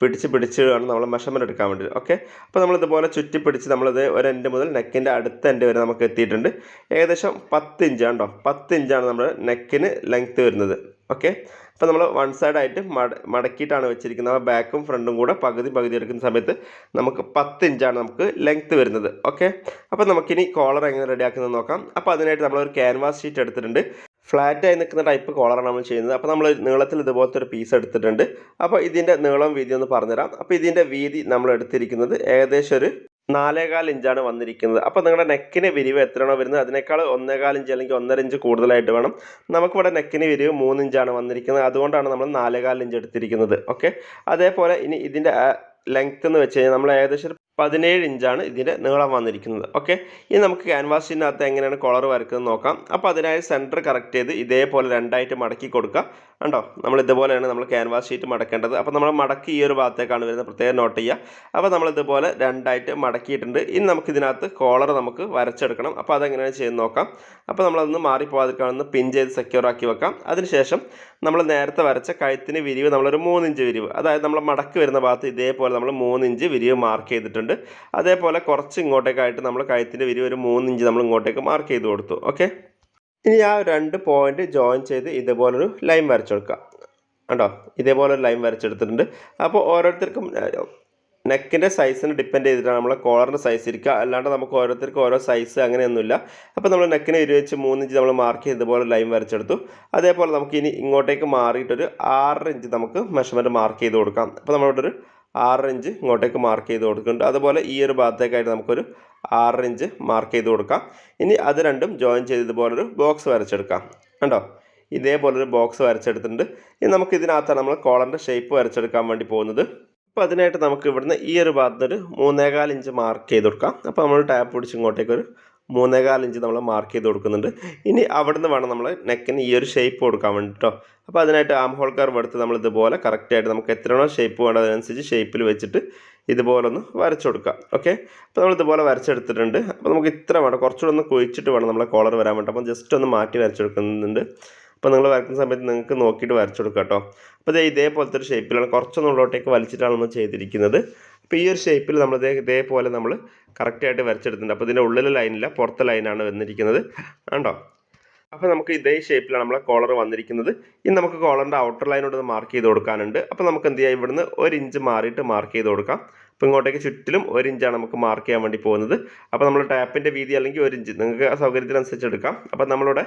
പിടിച്ച് പിടിച്ച് വേണം നമ്മൾ മെഷർമെന്റ് എടുക്കാൻ വേണ്ടി ഓക്കെ അപ്പോൾ നമ്മളിതുപോലെ ചുറ്റി പിടിച്ച് നമ്മളിത് ഒരു എൻഡ് മുതൽ നെക്കിന്റെ അടുത്ത എൻഡ് വരെ നമുക്ക് എത്തിയിട്ടുണ്ട്. ഏകദേശം പത്ത് ഇഞ്ചാണ് കേട്ടോ പത്ത് ഇഞ്ചാണ് നമ്മുടെ നെക്കിന് ലെങ്ത്ത് വരുന്നത്. ഓക്കെ. അപ്പോൾ നമ്മൾ വൺ സൈഡായിട്ട് മട മടക്കിയിട്ടാണ് വെച്ചിരിക്കുന്നത്. അപ്പോൾ ബാക്കും ഫ്രണ്ടും കൂടെ പകുതി പകുതി എടുക്കുന്ന സമയത്ത് നമുക്ക് പത്ത് ഇഞ്ചാണ് നമുക്ക് ലെങ്ത്ത് വരുന്നത്. ഓക്കെ. അപ്പോൾ നമുക്കിനി കോളർ എങ്ങനെ റെഡിയാക്കുന്നത് നോക്കാം. അപ്പോൾ അതിനായിട്ട് നമ്മളൊരു ക്യാൻവാസ് ഷീറ്റ് എടുത്തിട്ടുണ്ട്. ഫ്ലാറ്റായി നിൽക്കുന്ന ടൈപ്പ് കോളറാണ് നമ്മൾ ചെയ്യുന്നത്. അപ്പോൾ നമ്മൾ നീളത്തിൽ ഇതുപോലത്തെ ഒരു പീസ് എടുത്തിട്ടുണ്ട്. അപ്പോൾ ഇതിന്റെ നീളം വീതി ഒന്ന് പറഞ്ഞുതരാം. അപ്പോൾ ഇതിന്റെ വീതി നമ്മൾ എടുത്തിരിക്കുന്നത് ഏകദേശം ഒരു നാലേകാൽ ഇഞ്ചാണ് വന്നിരിക്കുന്നത്. അപ്പോൾ നിങ്ങളുടെ നെക്കിന് വിരിവ് എത്രയാണോ വരുന്നത്? അതിനേക്കാൾ ഒന്നേകാൽ ഇഞ്ച് അല്ലെങ്കിൽ ഒന്നര ഇഞ്ച് കൂടുതലായിട്ട് വേണം. നമുക്കിവിടെ നെക്കിന് വിരിവ് മൂന്ന് ഇഞ്ചാണ് വന്നിരിക്കുന്നത്. അതുകൊണ്ടാണ് നമ്മൾ നാലേകാൽ ഇഞ്ച് എടുത്തിരിക്കുന്നത്. ഓക്കെ? അതേപോലെ ഇനി ഇതിന്റെ ലെങ്ത് എന്ന് വെച്ച് കഴിഞ്ഞാൽ നമ്മൾ ഏകദേശം ഒരു പതിനേഴ് ഇഞ്ചാണ് ഇതിന്റെ നീളം വന്നിരിക്കുന്നത്. ഓക്കെ? ഇനി നമുക്ക് ക്യാൻവാസിനകത്ത് എങ്ങനെയാണ് കളർ വരക്കുന്നത് നോക്കാം. അപ്പോൾ അതിനായി സെന്റർ കറക്റ്റ് ചെയ്ത് ഇതേപോലെ രണ്ടായിട്ട് മടക്കി കൊടുക്കുക കണ്ടോ? നമ്മൾ ഇതുപോലെയാണ് നമ്മൾ ക്യാൻവാസ് ഷീറ്റ് മടക്കേണ്ടത്. അപ്പോൾ നമ്മൾ മടക്കി ഈ ഒരു ഭാഗത്തേക്കാണ് വരുന്നത്. പ്രത്യേകം നോട്ട് ചെയ്യുക. അപ്പോൾ നമ്മൾ ഇതുപോലെ രണ്ടായിട്ട് മടക്കിയിട്ടുണ്ട്. ഇനി നമുക്ക് ഇതിനകത്ത് കോളർ നമുക്ക് വരച്ചെടുക്കണം. അപ്പോൾ അതെങ്ങനെയാണ് ചെയ്യുന്നത് നോക്കാം. അപ്പോൾ നമ്മളതൊന്ന് മാറിപ്പോകാതിരിക്കാണെന്ന് പിൻ ചെയ്ത് സെക്യൂർ ആക്കി വെക്കാം. അതിനുശേഷം നമ്മൾ നേരത്തെ വരച്ച കഴുത്തിന് വിരിവ് നമ്മളൊരു മൂന്നിഞ്ച് വിരിവ്. അതായത് നമ്മൾ മടക്ക് വരുന്ന ഭാഗത്ത് ഇതേപോലെ നമ്മൾ മൂന്നിഞ്ച് വിരിവ് മാർക്ക് ചെയ്തിട്ടുണ്ട്. അതേപോലെ കുറച്ച് ഇങ്ങോട്ടേക്കായിട്ട് നമ്മൾ കഴുത്തിന്റെ വിരി ഒരു മൂന്നിഞ്ച് നമ്മൾ ഇങ്ങോട്ടേക്ക് മാർക്ക് ചെയ്ത് കൊടുത്തു. ഓക്കെ ഇനി ആ രണ്ട് പോയിന്റ് ജോയിൻ ചെയ്ത് ഇതുപോലൊരു ലൈൻ വരച്ചെടുക്കുക. കണ്ടോ? ഇതേപോലെ ഒരു ലൈൻ വരച്ചെടുത്തിട്ടുണ്ട്. അപ്പോൾ ഓരോരുത്തർക്കും നെക്കിന്റെ സൈസിന് ഡിപ്പെൻഡ് ചെയ്തിട്ടാണ് നമ്മളെ കോളറിന്റെ സൈസ് ഇരിക്കുക. അല്ലാണ്ട് നമുക്ക് ഓരോരുത്തർക്കും ഓരോ സൈസ് അങ്ങനെയൊന്നുമില്ല. അപ്പോൾ നമ്മൾ നെക്കിനെ ഇരുവച്ച് മൂന്നിഞ്ച് നമ്മൾ മാർക്ക് ചെയ്ത് ഇതുപോലെ ലൈൻ വരച്ചെടുത്തു. അതേപോലെ നമുക്ക് ഇനി ഇങ്ങോട്ടേക്ക് മാറിയിട്ടൊരു ആറര ഇഞ്ച് നമുക്ക് മെഷർമെന്റ് മാർക്ക് ചെയ്ത് കൊടുക്കാം. അപ്പോൾ നമ്മളിവിടെ ഒരു ആറര ഇഞ്ച് ഇങ്ങോട്ടേക്ക് മാർക്ക് ചെയ്ത് കൊടുക്കുന്നുണ്ട്. അതുപോലെ ഈ ഒരു ഭാഗത്തേക്കായിട്ട് നമുക്കൊരു ആറ് ഇഞ്ച് മാർക്ക് ചെയ്ത് കൊടുക്കാം. ഇനി അത് രണ്ടും ജോയിൻ ചെയ്ത് ഇതുപോലൊരു ബോക്സ് വരച്ചെടുക്കാം. കണ്ടോ? ഇതേപോലൊരു ബോക്സ് വരച്ചെടുത്തിട്ടുണ്ട്. ഇനി നമുക്ക് ഇതിനകത്താണ് നമ്മൾ കോളറിന്റെ ഷേപ്പ് വരച്ചെടുക്കാൻ വേണ്ടി പോകുന്നത്. അപ്പോൾ അതിനായിട്ട് നമുക്ക് ഇവിടുന്ന് ഈ ഒരു ഭാഗത്തൊരു മൂന്നേകാൽ ഇഞ്ച് മാർക്ക് ചെയ്ത് കൊടുക്കാം. അപ്പോൾ നമ്മൾ ടാപ്പ് പിടിച്ച് ഇങ്ങോട്ടേക്ക് ഒരു മൂന്നേകാൽ ഇഞ്ച് നമ്മൾ മാർക്ക് ചെയ്ത് കൊടുക്കുന്നുണ്ട്. ഇനി അവിടെ നിന്ന് വേണം നമ്മൾ നെക്കിന് ഈ ഒരു ഷേപ്പ് കൊടുക്കാൻ വേണ്ടിട്ടോ. അപ്പോൾ അതിനായിട്ട് ആം ഹോൾ കർവ് എടുത്ത് നമ്മൾ ഇതുപോലെ കറക്റ്റായിട്ട് നമുക്ക് എത്രയാണോ ഷേപ്പ് വേണ്ടത് അതിനനുസരിച്ച് ഷേപ്പിൽ വെച്ചിട്ട് ഇതുപോലെ ഒന്ന് വരച്ചു കൊടുക്കാം. ഓക്കെ അപ്പോൾ നമ്മൾ ഇതുപോലെ വരച്ചെടുത്തിട്ടുണ്ട്. അപ്പോൾ നമുക്ക് ഇത്ര വേണം. കുറച്ചുകൂടെ ഒന്ന് കുഴിച്ചിട്ട് വേണം നമ്മളെ കോളർ വരാൻ വേണ്ടി. അപ്പം ജസ്റ്റ് ഒന്ന് മാറ്റി വരച്ചെടുക്കുന്നുണ്ട് അപ്പോൾ നിങ്ങൾ വരയ്ക്കുന്ന സമയത്ത് നിങ്ങൾക്ക് നോക്കിയിട്ട് വരച്ചു കൊടുക്കാം കേട്ടോ അപ്പോൾ ഇതേ ഇതേപോലത്തെ ഒരു ഷേപ്പിലാണ് കുറച്ചൊന്ന് ഉള്ളോട്ടേക്ക് വലിച്ചിട്ടാണ് നമ്മൾ ചെയ്തിരിക്കുന്നത്. അപ്പോൾ ഈ ഒരു ഷേപ്പിൽ നമ്മൾ ഇതേ ഇതേപോലെ നമ്മൾ കറക്റ്റായിട്ട് വരച്ചെടുത്തിട്ടുണ്ട്. അപ്പോൾ ഇതിന്റെ ഉള്ളിലെ ലൈനില്ല പുറത്തെ ലൈനാണ് വന്നിരിക്കുന്നത്. കണ്ടോ? അപ്പോൾ നമുക്ക് ഇതേ ഷേപ്പിലാണ് നമ്മളെ കോളർ വന്നിരിക്കുന്നത്. ഇനി നമുക്ക് കോളറിന്റെ ഔട്ടർ ലൈനോട് മാർക്ക് ചെയ്ത് കൊടുക്കാനുണ്ട്. അപ്പോൾ നമുക്ക് എന്ത് ചെയ്യാം? ഇവിടുന്ന് ഒരു ഇഞ്ച് മാറിയിട്ട് മാർക്ക് ചെയ്ത് കൊടുക്കാം. അപ്പോൾ ഇങ്ങോട്ടേക്ക് ചുറ്റിലും ഒരു ഇഞ്ചാണ് നമുക്ക് മാർക്ക് ചെയ്യാൻ വേണ്ടി പോകുന്നത്. അപ്പോൾ നമ്മൾ ടാപ്പിന്റെ വീതി അല്ലെങ്കിൽ ഒരു ഇഞ്ച് നിങ്ങൾക്ക് ആ സൗകര്യത്തിനനുസരിച്ച് എടുക്കാം. അപ്പോൾ നമ്മളിവിടെ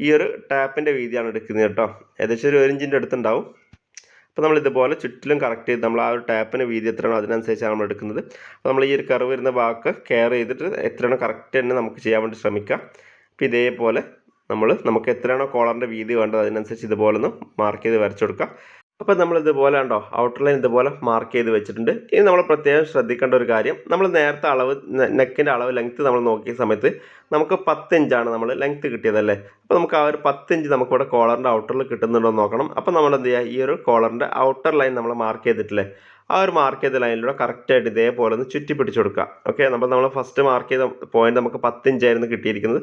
ഈ ഒരു ടാപ്പിന്റെ വീതിയാണ് എടുക്കുന്നത് കേട്ടോ. ഏകദേശം ഒരു ഒരു ഇഞ്ചിന്റെ അടുത്തുണ്ടാവും. അപ്പോൾ നമ്മൾ ഇതുപോലെ ചുറ്റിലും കറക്റ്റ് ചെയ്ത് നമ്മൾ ആ ഒരു ടാപ്പിന് വീതി എത്രയാണോ അതിനനുസരിച്ചാണ് നമ്മൾ എടുക്കുന്നത്. അപ്പോൾ നമ്മൾ ഈ ഒരു കർവ് വരുന്ന ഭാഗത്ത് കെയർ ചെയ്തിട്ട് എത്രയാണോ കറക്റ്റ് തന്നെ നമുക്ക് ചെയ്യാൻ വേണ്ടി ശ്രമിക്കാം. അപ്പോൾ ഇതേപോലെ നമ്മൾ നമുക്ക് എത്രയാണോ കോളറിന്റെ വീതി വേണ്ടത് അതിനനുസരിച്ച് ഇതുപോലെ ഒന്ന് മാർക്ക് ചെയ്ത് വരച്ചു കൊടുക്കുക അപ്പോൾ നമ്മൾ ഇതുപോലെ ഉണ്ടോ ഔട്ടർ ലൈൻ ഇതുപോലെ മാർക്ക് ചെയ്ത് വെച്ചിട്ടുണ്ട്. ഇനി നമ്മൾ പ്രത്യേകം ശ്രദ്ധിക്കേണ്ട ഒരു കാര്യം നമ്മൾ നേരത്തെ അളവ് നെക്കിന്റെ അളവ് ലെങ്ത്ത് നമ്മൾ നോക്കിയ സമയത്ത് നമുക്ക് പത്ത് ഇഞ്ചാണ് നമ്മൾ ലെങ്ത്ത് കിട്ടിയതല്ലേ അപ്പോൾ നമുക്ക് ആ ഒരു പത്ത് ഇഞ്ച് നമുക്കിവിടെ കോളറിന്റെ ഔട്ടറിൽ കിട്ടുന്നുണ്ടോ എന്ന് നോക്കണം. അപ്പോൾ നമ്മൾ എന്ത് ചെയ്യുക ഈ ഒരു കോളറിന്റെ ഔട്ടർ ലൈൻ നമ്മൾ മാർക്ക് ചെയ്തിട്ടില്ലേ ആ ഒരു മാർക്ക് ചെയ്ത ലൈനിലൂടെ കറക്റ്റായിട്ട് ഇതേപോലെ ഒന്ന് ചുറ്റി പിടിച്ചു കൊടുക്കുക. ഓക്കെ നമ്മൾ നമ്മൾ ഫസ്റ്റ് മാർക്ക് ചെയ്ത പോയിന്റ് നമുക്ക് പത്ത് ഇഞ്ചായിരുന്നു കിട്ടിയിരിക്കുന്നത്.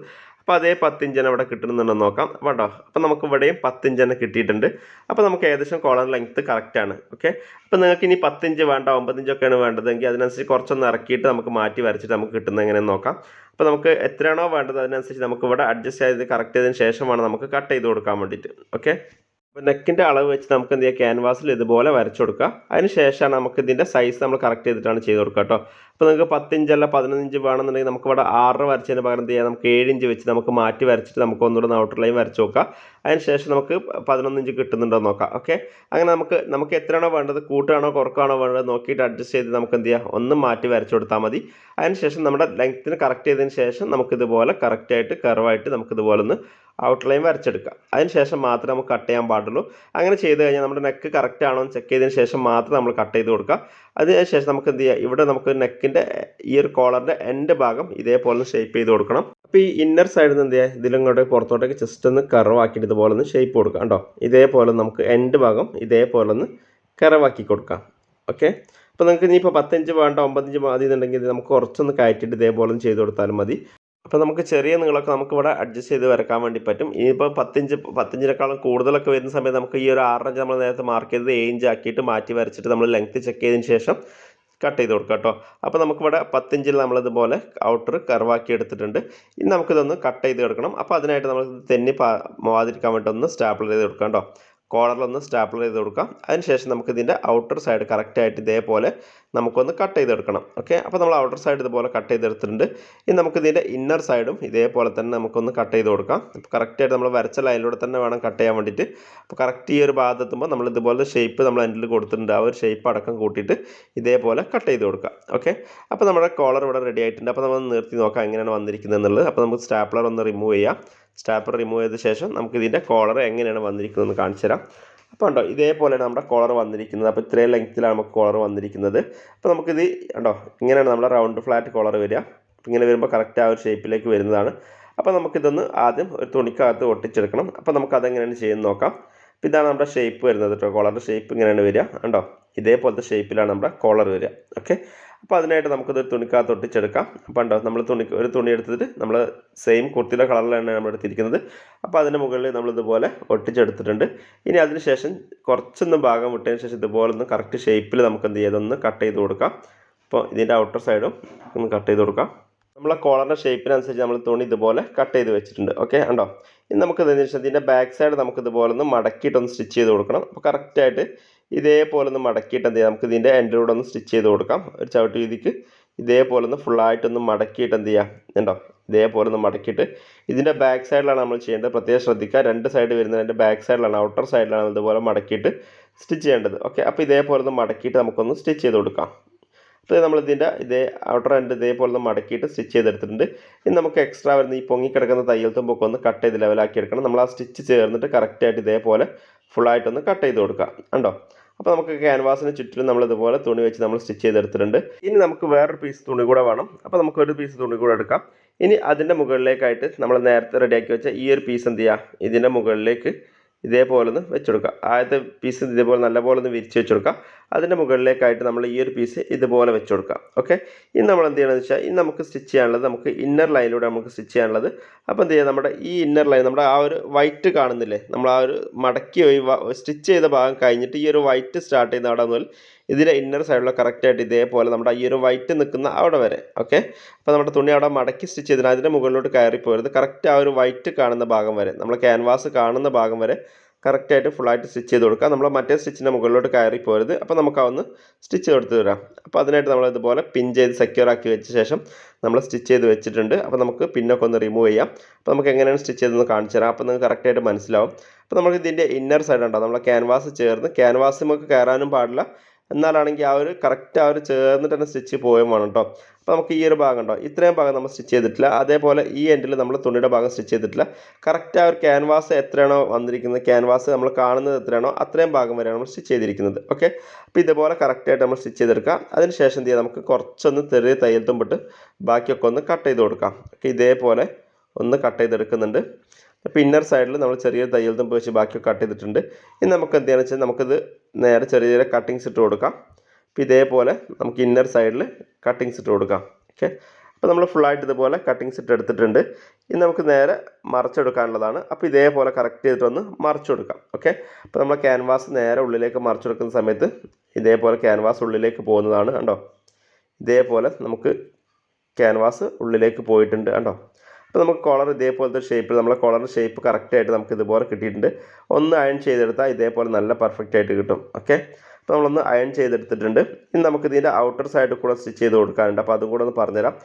അപ്പോൾ അതേ പത്തിഞ്ചന അവിടെ കിട്ടുന്നുണ്ടെന്ന് നോക്കാം. വേണ്ടോ? അപ്പോൾ നമുക്ക് ഇവിടെയും പത്ത് ഇഞ്ച് തന്നെ കിട്ടിയിട്ടുണ്ട്. അപ്പോൾ നമുക്ക് ഏകദേശം കോളർ ലെങ്ത്ത് കറക്റ്റാണ് ഓക്കെ അപ്പോൾ നിങ്ങൾക്ക് ഇനി പത്തിഞ്ച് വേണ്ട ഒമ്പതിഞ്ചൊക്കെയാണ് വേണ്ടതെങ്കിൽ അതിനനുസരിച്ച് കുറച്ചൊന്ന് ഇറക്കിയിട്ട് നമുക്ക് മാറ്റി വരച്ചിട്ട് നമുക്ക് കിട്ടുന്നത് എങ്ങനെയെന്ന് നോക്കാം. അപ്പോൾ നമുക്ക് എത്രയാണോ വേണ്ടത് അതിനനുസരിച്ച് നമുക്ക് ഇവിടെ അഡ്ജസ്റ്റ് ചെയ്ത് കറക്റ്റ് ചെയ്തതിന് ശേഷമാണ് നമുക്ക് കട്ട് ചെയ്ത് കൊടുക്കാൻ വേണ്ടിയിട്ട്. ഓക്കെ അപ്പോൾ നെക്കിന്റെ അളവ് വെച്ച് നമുക്ക് എന്ത് ചെയ്യാം? ക്യാൻവാസിൽ ഇതുപോലെ വരച്ചു കൊടുക്കുക. അതിന് ശേഷമാണ് നമുക്ക് ഇതിന്റെ സൈസ് നമ്മൾ കറക്റ്റ് ചെയ്തിട്ടാണ് ചെയ്ത് കൊടുക്കുക കേട്ടോ. അപ്പോൾ നിങ്ങൾക്ക് പത്തിഞ്ചല്ല ഇഞ്ച് വേണമെന്നുണ്ടെങ്കിൽ നമുക്ക് ഇവിടെ ആറ് വരച്ചതിന് പകരം എന്ത് ചെയ്യാം? നമുക്ക് ഏഴിഞ്ച് വെച്ച് നമുക്ക് മാറ്റി വരച്ചിട്ട് നമുക്ക് ഒന്നുകൂടെ ഔട്ടർ ലൈൻ വരച്ച് നോക്കുക അതിന് ശേഷം നമുക്ക് പതിനൊന്ന് ഇഞ്ച് കിട്ടുന്നുണ്ടോ നോക്കാം. ഓക്കെ അങ്ങനെ നമുക്ക് നമുക്ക് എത്രയാണോ വേണ്ടത്? കൂട്ടാണോ? കുറക്കാണോ വേണ്ടത്? നോക്കിയിട്ട് അഡ്ജസ്റ്റ് ചെയ്ത് നമുക്ക് എന്ത് ചെയ്യാം? ഒന്ന് മാറ്റി വരച്ചു കൊടുത്താൽ മതി. അതിന് ശേഷം നമ്മുടെ ലെങ്ത്തിന് കറക്റ്റ് ചെയ്തതിന് ശേഷം നമുക്കിതുപോലെ കറക്റ്റായിട്ട് കർവായിട്ട് നമുക്കിതുപോലെ ഒന്ന് ഔട്ട് ലൈൻ വരച്ചെടുക്കുക. അതിന് ശേഷം മാത്രമേ നമുക്ക് കട്ട് ചെയ്യാൻ പാടുള്ളൂ. അങ്ങനെ ചെയ്ത് കഴിഞ്ഞാൽ നമ്മുടെ നെക്ക് കറക്റ്റ് ആണോ എന്ന് ചെക്ക് ചെയ്തതിന് ശേഷം മാത്രം നമ്മൾ കട്ട് ചെയ്ത് കൊടുക്കുക. അതിന് ശേഷം നമുക്ക് എന്ത് ചെയ്യാം? ഇവിടെ നമുക്ക് നെക്കിന്റെ ഈ ഒരു കോളറിന്റെ എൻഡ് ഭാഗം ഇതേപോലെ ഷേപ്പ് ചെയ്ത് കൊടുക്കണം. അപ്പോൾ ഈ ഇന്നർ സൈഡിൽ നിന്ന് എന്ത് ചെയ്യുക ഇതിലിങ്ങോട്ട് പുറത്തോട്ടേക്ക് ജസ്റ്റ് ഒന്ന് കറവാക്കിയിട്ട് ഇതുപോലെ ഒന്ന് ഷേപ്പ് കൊടുക്കുക കേട്ടോ ഇതേപോലെ നമുക്ക് എൻഡ് ഭാഗം ഇതേപോലെ ഒന്ന് കറവാക്കി കൊടുക്കാം. ഓക്കെ അപ്പോൾ നിങ്ങൾക്ക് ഇനിയിപ്പോൾ പത്തഞ്ച് വേണ്ട ഒമ്പത്തഞ്ച് മതി എന്നുണ്ടെങ്കിൽ നമുക്ക് കുറച്ചൊന്ന് കയറ്റിയിട്ട് ഇതേപോലെ ഒന്ന് ചെയ്ത് കൊടുത്താലും മതി. അപ്പോൾ നമുക്ക് ചെറിയ നീളമൊക്കെ നമുക്ക് ഇവിടെ അഡ്ജസ്റ്റ് ചെയ്ത് വരക്കാൻ വേണ്ടി പറ്റും. ഇനിയിപ്പോൾ പത്തിഞ്ച് പത്തിഞ്ചിനേക്കാളും കൂടുതലൊക്കെ വരുന്ന സമയത്ത് നമുക്ക് ഈ ഒരു ആറഞ്ച് നമ്മൾ നേരത്തെ മാർക്ക് ചെയ്തത് ഏഞ്ച് ആക്കിയിട്ട് മാറ്റി വരച്ചിട്ട് നമ്മൾ ലെങ്ത്ത് ചെക്ക് ചെയ്തതിന് ശേഷം കട്ട് ചെയ്ത് കൊടുക്കുക കേട്ടോ. അപ്പോൾ നമുക്കിവിടെ പത്തിഞ്ചിൽ നമ്മളിതുപോലെ ഔട്ടർ കർവാക്കി എടുത്തിട്ടുണ്ട്. ഇനി നമുക്കിതൊന്ന് കട്ട് ചെയ്ത് കൊടുക്കണം അപ്പോൾ അതിനായിട്ട് നമ്മൾ തെന്നി പാ മാതിരിക്കാൻ വേണ്ടി ഒന്ന് സ്റ്റാപ്പിൾ ചെയ്ത് കൊടുക്കാം കേട്ടോ. കോളറിലൊന്ന് സ്റ്റാപ്ലർ ചെയ്ത് കൊടുക്കാം. അതിനുശേഷം നമുക്ക് ഇതിന്റെ ഔട്ടർ സൈഡ് കറക്റ്റായിട്ട് ഇതേപോലെ നമുക്കൊന്ന് കട്ട് ചെയ്തെടുക്കണം. ഓക്കെ അപ്പോൾ നമ്മൾ ഔട്ടർ സൈഡ് ഇതുപോലെ കട്ട് ചെയ്തെടുത്തിട്ടുണ്ട്. ഇനി നമുക്ക് ഇതിന്റെ ഇന്നർ സൈഡും ഇതേപോലെ തന്നെ നമുക്കൊന്ന് കട്ട് ചെയ്ത് കൊടുക്കാം. അപ്പോൾ കറക്റ്റായിട്ട് നമ്മൾ വരച്ച ലൈനിലൂടെ തന്നെ വേണം കട്ട് ചെയ്യാൻ വേണ്ടിയിട്ട്. അപ്പോൾ കറക്റ്റ് ഈ ഒരു ഭാഗത്തെത്തുമ്പോൾ നമ്മൾ ഇതുപോലെ ഷേപ്പ് നമ്മൾ എൻഡിൽ കൊടുത്തിട്ടുണ്ട്. ആ ഒരു ഷേപ്പ് അടക്കം കൂട്ടിയിട്ട് ഇതേപോലെ കട്ട് ചെയ്ത് കൊടുക്കാം. ഓക്കെ അപ്പോൾ നമ്മുടെ കോളർ ഇവിടെ റെഡി ആയിട്ടുണ്ട്. അപ്പോൾ നമ്മൾ നിർത്തി നോക്കാം എങ്ങനെയാണ് വന്നിരിക്കുന്നത് എന്നുള്ളത് അപ്പോൾ നമുക്ക് സ്റ്റാപ്ലർ ഒന്ന് റിമൂവ് ചെയ്യാം. സ്റ്റാപ്പർ റിമൂവ് ചെയ്ത ശേഷം നമുക്ക് ഇതിന്റെ കോളർ എങ്ങനെയാണ് വന്നിരിക്കുന്നതെന്ന് കാണിച്ചു തരാം. അപ്പോൾ ഉണ്ടോ ഇതേപോലെയാണ് നമ്മുടെ കോളർ വന്നിരിക്കുന്നത്. അപ്പോൾ ഇത്രയും ലെങ്ത്തിലാണ് നമുക്ക് കോളർ വന്നിരിക്കുന്നത്. അപ്പോൾ നമുക്കിത് ഉണ്ടോ ഇങ്ങനെയാണ് നമ്മുടെ റൗണ്ട് ഫ്ലാറ്റ് കോളർ വരിക. ഇങ്ങനെ വരുമ്പോൾ കറക്റ്റ് ആ ഒരു ഷേപ്പിലേക്ക് വരുന്നതാണ്. അപ്പോൾ നമുക്കിതൊന്ന് ആദ്യം ഒരു തുണിക്കകത്ത് ഒട്ടിച്ചെടുക്കണം. അപ്പോൾ നമുക്കതെങ്ങനെയാണ് ചെയ്യുന്നത് നോക്കാം. അപ്പോൾ ഇതാണ് നമ്മുടെ ഷേപ്പ് വരുന്നത് കേട്ടോ. കോളറിന്റെ ഷേപ്പ് ഇങ്ങനെയാണ് വരിക. ഉണ്ടോ ഇതേപോലത്തെ ഷേപ്പിലാണ് നമ്മുടെ കോളർ വരിക. ഓക്കെ അപ്പോൾ അതിനായിട്ട് നമുക്കിത് തുണിക്കകത്ത് ഒട്ടിച്ചെടുക്കാം. അപ്പോൾ ഉണ്ടോ നമ്മൾ തുണി ഒരു തുണി എടുത്തിട്ട് നമ്മൾ സെയിം കുർത്തിയുടെ കളറിലാണ് നമ്മൾ എടുത്തിരിക്കുന്നത്. അപ്പോൾ അതിന് മുകളിൽ നമ്മളിതുപോലെ ഒട്ടിച്ചെടുത്തിട്ടുണ്ട്. ഇനി അതിന് ശേഷം കുറച്ചൊന്ന് ഭാഗം വിട്ടതിന് ശേഷം ഇതുപോലെ ഒന്ന് കറക്റ്റ് ഷേപ്പിൽ നമുക്ക് എന്ത് ചെയ്യാം ഇതൊന്ന് കട്ട് ചെയ്ത് കൊടുക്കാം. അപ്പോൾ ഇതിന്റെ ഔട്ടർ സൈഡും ഒന്ന് കട്ട് ചെയ്ത് കൊടുക്കാം. നമ്മളെ കോളറിന്റെ ഷേപ്പിനനുസരിച്ച് നമ്മൾ തുണി ഇതുപോലെ കട്ട് ചെയ്ത് വെച്ചിട്ടുണ്ട്. ഓക്കെ ഉണ്ടോ ഇനി നമുക്ക് ഇതിന്റെ ബാക്ക് സൈഡ് നമുക്ക് ഇതുപോലെ ഒന്ന് മടക്കിയിട്ടൊന്ന് സ്റ്റിച്ച് ചെയ്ത് കൊടുക്കണം. അപ്പോൾ കറക്റ്റായിട്ട് ഇതേപോലെ ഒന്ന് മടക്കിയിട്ട് എന്ത് ചെയ്യാം? നമുക്ക് ഇതിന്റെ എൻഡിലൂടെ ഒന്ന് സ്റ്റിച്ച് ചെയ്ത് കൊടുക്കാം. ഒരു ചവിട്ട് രീതിക്ക് ഇതേപോലെ ഒന്ന് ഫുള്ളായിട്ടൊന്ന് മടക്കിയിട്ട് എന്ത് ചെയ്യാം? ഉണ്ടോ ഇതേപോലെ ഒന്ന് മടക്കിയിട്ട് ഇതിന്റെ ബാക്ക് സൈഡിലാണ് നമ്മൾ ചെയ്യേണ്ടത്. പ്രത്യേകം ശ്രദ്ധിക്കുക. രണ്ട് സൈഡ് വരുന്നതിന്റെ ബാക്ക് സൈഡിലാണ് ഔട്ടർ സൈഡിലാണ് ഇതുപോലെ മടക്കിയിട്ട് സ്റ്റിച്ച് ചെയ്യേണ്ടത്. ഓക്കെ അപ്പോൾ ഇതേപോലെ ഒന്ന് മടക്കിയിട്ട് നമുക്കൊന്ന് സ്റ്റിച്ച് ചെയ്ത് കൊടുക്കാം. അപ്പോൾ നമ്മൾ ഇതിന്റെ ഇതേ ഔട്ടർ എൻഡ് ഇതേപോലെ ഒന്ന് മടക്കിയിട്ട് സ്റ്റിച്ച് ചെയ്തെടുത്തിട്ടുണ്ട്. ഇനി നമുക്ക് എക്സ്ട്രാ വരുന്ന ഈ പൊങ്ങി കിടക്കുന്ന തയ്യൽ തുമ്പൊക്കെ ഒന്ന് കട്ട് ചെയ്ത് ലെവലാക്കി എടുക്കണം. നമ്മൾ ആ സ്റ്റിച്ച് ചേർന്നിട്ട് കറക്റ്റായിട്ട് ഇതേപോലെ ഫുള്ളായിട്ടൊന്ന് കട്ട് ചെയ്ത് കൊടുക്കുക. ഉണ്ടോ അപ്പോൾ നമുക്ക് ക്യാൻവാസിന് ചുറ്റിലും നമ്മൾ ഇതുപോലെ തുണി വെച്ച് നമ്മൾ സ്റ്റിച്ച് ചെയ്തെടുത്തിട്ടുണ്ട്. ഇനി നമുക്ക് വേറൊരു പീസ് തുണി കൂടെ വേണം. അപ്പോൾ നമുക്ക് ഒരു പീസ് തുണി കൂടെ എടുക്കാം. ഇനി അതിന്റെ മുകളിലേക്കായിട്ട് നമ്മൾ നേരത്തെ റെഡിയാക്കി വെച്ച ഈ ഒരു പീസ് എന്ത് ചെയ്യുക ഇതിന്റെ മുകളിലേക്ക് ഇതേപോലെ ഒന്ന് വെച്ചെടുക്കുക ആദ്യത്തെ പീസ് ഇതേപോലെ നല്ലപോലെ ഒന്ന് വിരിച്ച് വെച്ചെടുക്കുക അതിന്റെ മുകളിലേക്കായിട്ട് നമ്മൾ ഈ ഒരു പീസ് ഇതുപോലെ വെച്ച് കൊടുക്കാം ഓക്കെ ഇനി നമ്മൾ എന്ത് ചെയ്യണമെന്ന് വെച്ചാൽ ഇനി നമുക്ക് സ്റ്റിച്ച് ചെയ്യാനുള്ളത് നമുക്ക് ഇന്നർ ലൈനിലൂടെ നമുക്ക് സ്റ്റിച്ച് ചെയ്യാനുള്ളത്. അപ്പോൾ എന്ത് ചെയ്യുക നമ്മുടെ ഈ ഇന്നർ ലൈൻ നമ്മുടെ ആ ഒരു വൈറ്റ് കാണുന്നില്ലേ? നമ്മൾ ആ ഒരു മടക്കി സ്റ്റിച്ച് ചെയ്ത ഭാഗം കഴിഞ്ഞിട്ട് ഈ ഒരു വൈറ്റ് സ്റ്റാർട്ട് ചെയ്യുന്ന അവിടെ മുതൽ ഇതിലെ ഇന്നർ സൈഡിലുള്ള കറക്റ്റായിട്ട് ഇതേപോലെ നമ്മുടെ ഈ ഒരു വൈറ്റ് നിൽക്കുന്ന അവിടെ വരെ. ഓക്കെ അപ്പോൾ നമ്മുടെ തുണി അവിടെ മടക്കി സ്റ്റിച്ച് ചെയ്തിട്ട് അതിന്റെ മുകളിലോട്ട് കയറി പോരുത് കറക്റ്റ് ആ ഒരു വൈറ്റ് കാണുന്ന ഭാഗം വരെ. നമ്മൾ ക്യാൻവാസ് കാണുന്ന ഭാഗം വരെ കറക്റ്റായിട്ട് ഫുള്ളായിട്ട് സ്റ്റിച്ച് ചെയ്ത് കൊടുക്കുക. നമ്മൾ മറ്റേ സ്റ്റിച്ചിന്റെ മുകളിലോട്ട് കയറി പോരുത്. അപ്പോൾ നമുക്ക് അതൊന്ന് സ്റ്റിച്ച് കൊടുത്ത് തരാം അപ്പോൾ അതിനായിട്ട് നമ്മൾ ഇതുപോലെ പിൻ ചെയ്ത് സെക്യൂർ ആക്കി വെച്ച ശേഷം നമ്മൾ സ്റ്റിച്ച് ചെയ്ത് വെച്ചിട്ടുണ്ട്. അപ്പോൾ നമുക്ക് പിന്നൊക്കെ ഒന്ന് റിമൂവ് ചെയ്യാം. അപ്പോൾ നമുക്ക് എങ്ങനെയാണ് സ്റ്റിച്ച് ചെയ്തതെന്ന് കാണിച്ചു തരാം. അപ്പോൾ നിങ്ങൾക്ക് കറക്റ്റായിട്ട് മനസ്സിലാവും. അപ്പോൾ നമുക്ക് ഇതിന്റെ ഇന്നർ സൈഡ് ഉണ്ടാവും നമ്മളെ ക്യാൻവാസ് ചേർന്ന് ക്യാൻവാസ് നമുക്ക് കയറാനും പാടില്ല. എന്നാലാണെങ്കിൽ ആ ഒരു കറക്റ്റ് ആ ഒരു ചേർന്നിട്ട് തന്നെ സ്റ്റിച്ച് പോയും വേണം കേട്ടോ അപ്പോൾ നമുക്ക് ഈ ഒരു ഭാഗം ഉണ്ടോ? ഇത്രയും ഭാഗം നമ്മൾ സ്റ്റിച്ച് ചെയ്തിട്ടില്ല. അതേപോലെ ഈ എൻഡിൽ നമ്മൾ തുണിയുടെ ഭാഗം സ്റ്റിച്ച് ചെയ്തിട്ടില്ല. കറക്റ്റ് ആ ഒരു ക്യാൻവാസ് എത്രയാണോ വന്നിരിക്കുന്നത്? ക്യാൻവാസ് നമ്മൾ കാണുന്നത് എത്രയാണോ അത്രയും ഭാഗം വരെയാണ് നമ്മൾ സ്റ്റിച്ച് ചെയ്തിരിക്കുന്നത്. ഓക്കെ അപ്പോൾ ഇതുപോലെ കറക്റ്റായിട്ട് നമ്മൾ സ്റ്റിച്ച് ചെയ്തെടുക്കാം. അതിന് ശേഷം എന്ത് ചെയ്യാം? നമുക്ക് കുറച്ചൊന്ന് ചെറിയ തയ്യൽ തുമ്പിട്ട് ബാക്കിയൊക്കെ ഒന്ന് കട്ട് ചെയ്ത് കൊടുക്കാം. ഓക്കെ ഇതേപോലെ ഒന്ന് കട്ട് ചെയ്തെടുക്കുന്നുണ്ട്. അപ്പോൾ ഇന്നർ സൈഡിൽ നമ്മൾ ചെറിയ തയ്യൽ തുമ്പ് വെച്ച് ബാക്കി കട്ട് ചെയ്തിട്ടുണ്ട്. ഇനി നമുക്ക് എന്ത് ചെയ്യുക വെച്ചാൽ നമുക്കിത് നേരെ ചെറിയ ചെറിയ കട്ടിങ്സ് ഇട്ട് കൊടുക്കാം. അപ്പോൾ ഇതേപോലെ നമുക്ക് ഇന്നർ സൈഡിൽ കട്ടിങ്സ് ഇട്ട് കൊടുക്കാം. ഓക്കെ അപ്പോൾ നമ്മൾ ഫുള്ളായിട്ട് ഇതുപോലെ കട്ടിങ്സ് ഇട്ട് എടുത്തിട്ടുണ്ട്. ഇനി നമുക്ക് നേരെ മറച്ചെടുക്കാനുള്ളതാണ്. അപ്പോൾ ഇതേപോലെ കറക്റ്റ് ചെയ്തിട്ടൊന്ന് മറച്ചെടുക്കാം. ഓക്കെ അപ്പോൾ നമ്മൾ ക്യാൻവാസ് നേരെ ഉള്ളിലേക്ക് മറച്ചെടുക്കുന്ന സമയത്ത് ഇതേപോലെ ക്യാൻവാസ് ഉള്ളിലേക്ക് പോകുന്നതാണ് കണ്ടോ? ഇതേപോലെ നമുക്ക് ക്യാൻവാസ് ഉള്ളിലേക്ക് പോയിട്ടുണ്ട് കണ്ടോ? അപ്പോൾ നമുക്ക് കോളർ ഇതേപോലത്തെ ഷേപ്പിൽ നമ്മളെ കോളറിന്റെ ഷേപ്പ് കറക്റ്റായിട്ട് നമുക്ക് ഇതുപോലെ കിട്ടിയിട്ടുണ്ട്. ഒന്ന് അയൺ ചെയ്തെടുത്താൽ ഇതേപോലെ നല്ല പെർഫെക്റ്റ് ആയിട്ട് കിട്ടും. ഓക്കെ അപ്പോൾ നമ്മളൊന്ന് അയൺ ചെയ്തെടുത്തിട്ടുണ്ട്. ഇനി നമുക്ക് ഇതിന്റെ ഔട്ടർ സൈഡിൽ കൂടെ സ്റ്റിച്ച് ചെയ്ത് കൊടുക്കാനുണ്ട്. അപ്പോൾ അതും കൂടെ ഒന്ന് പറഞ്ഞുതരാം.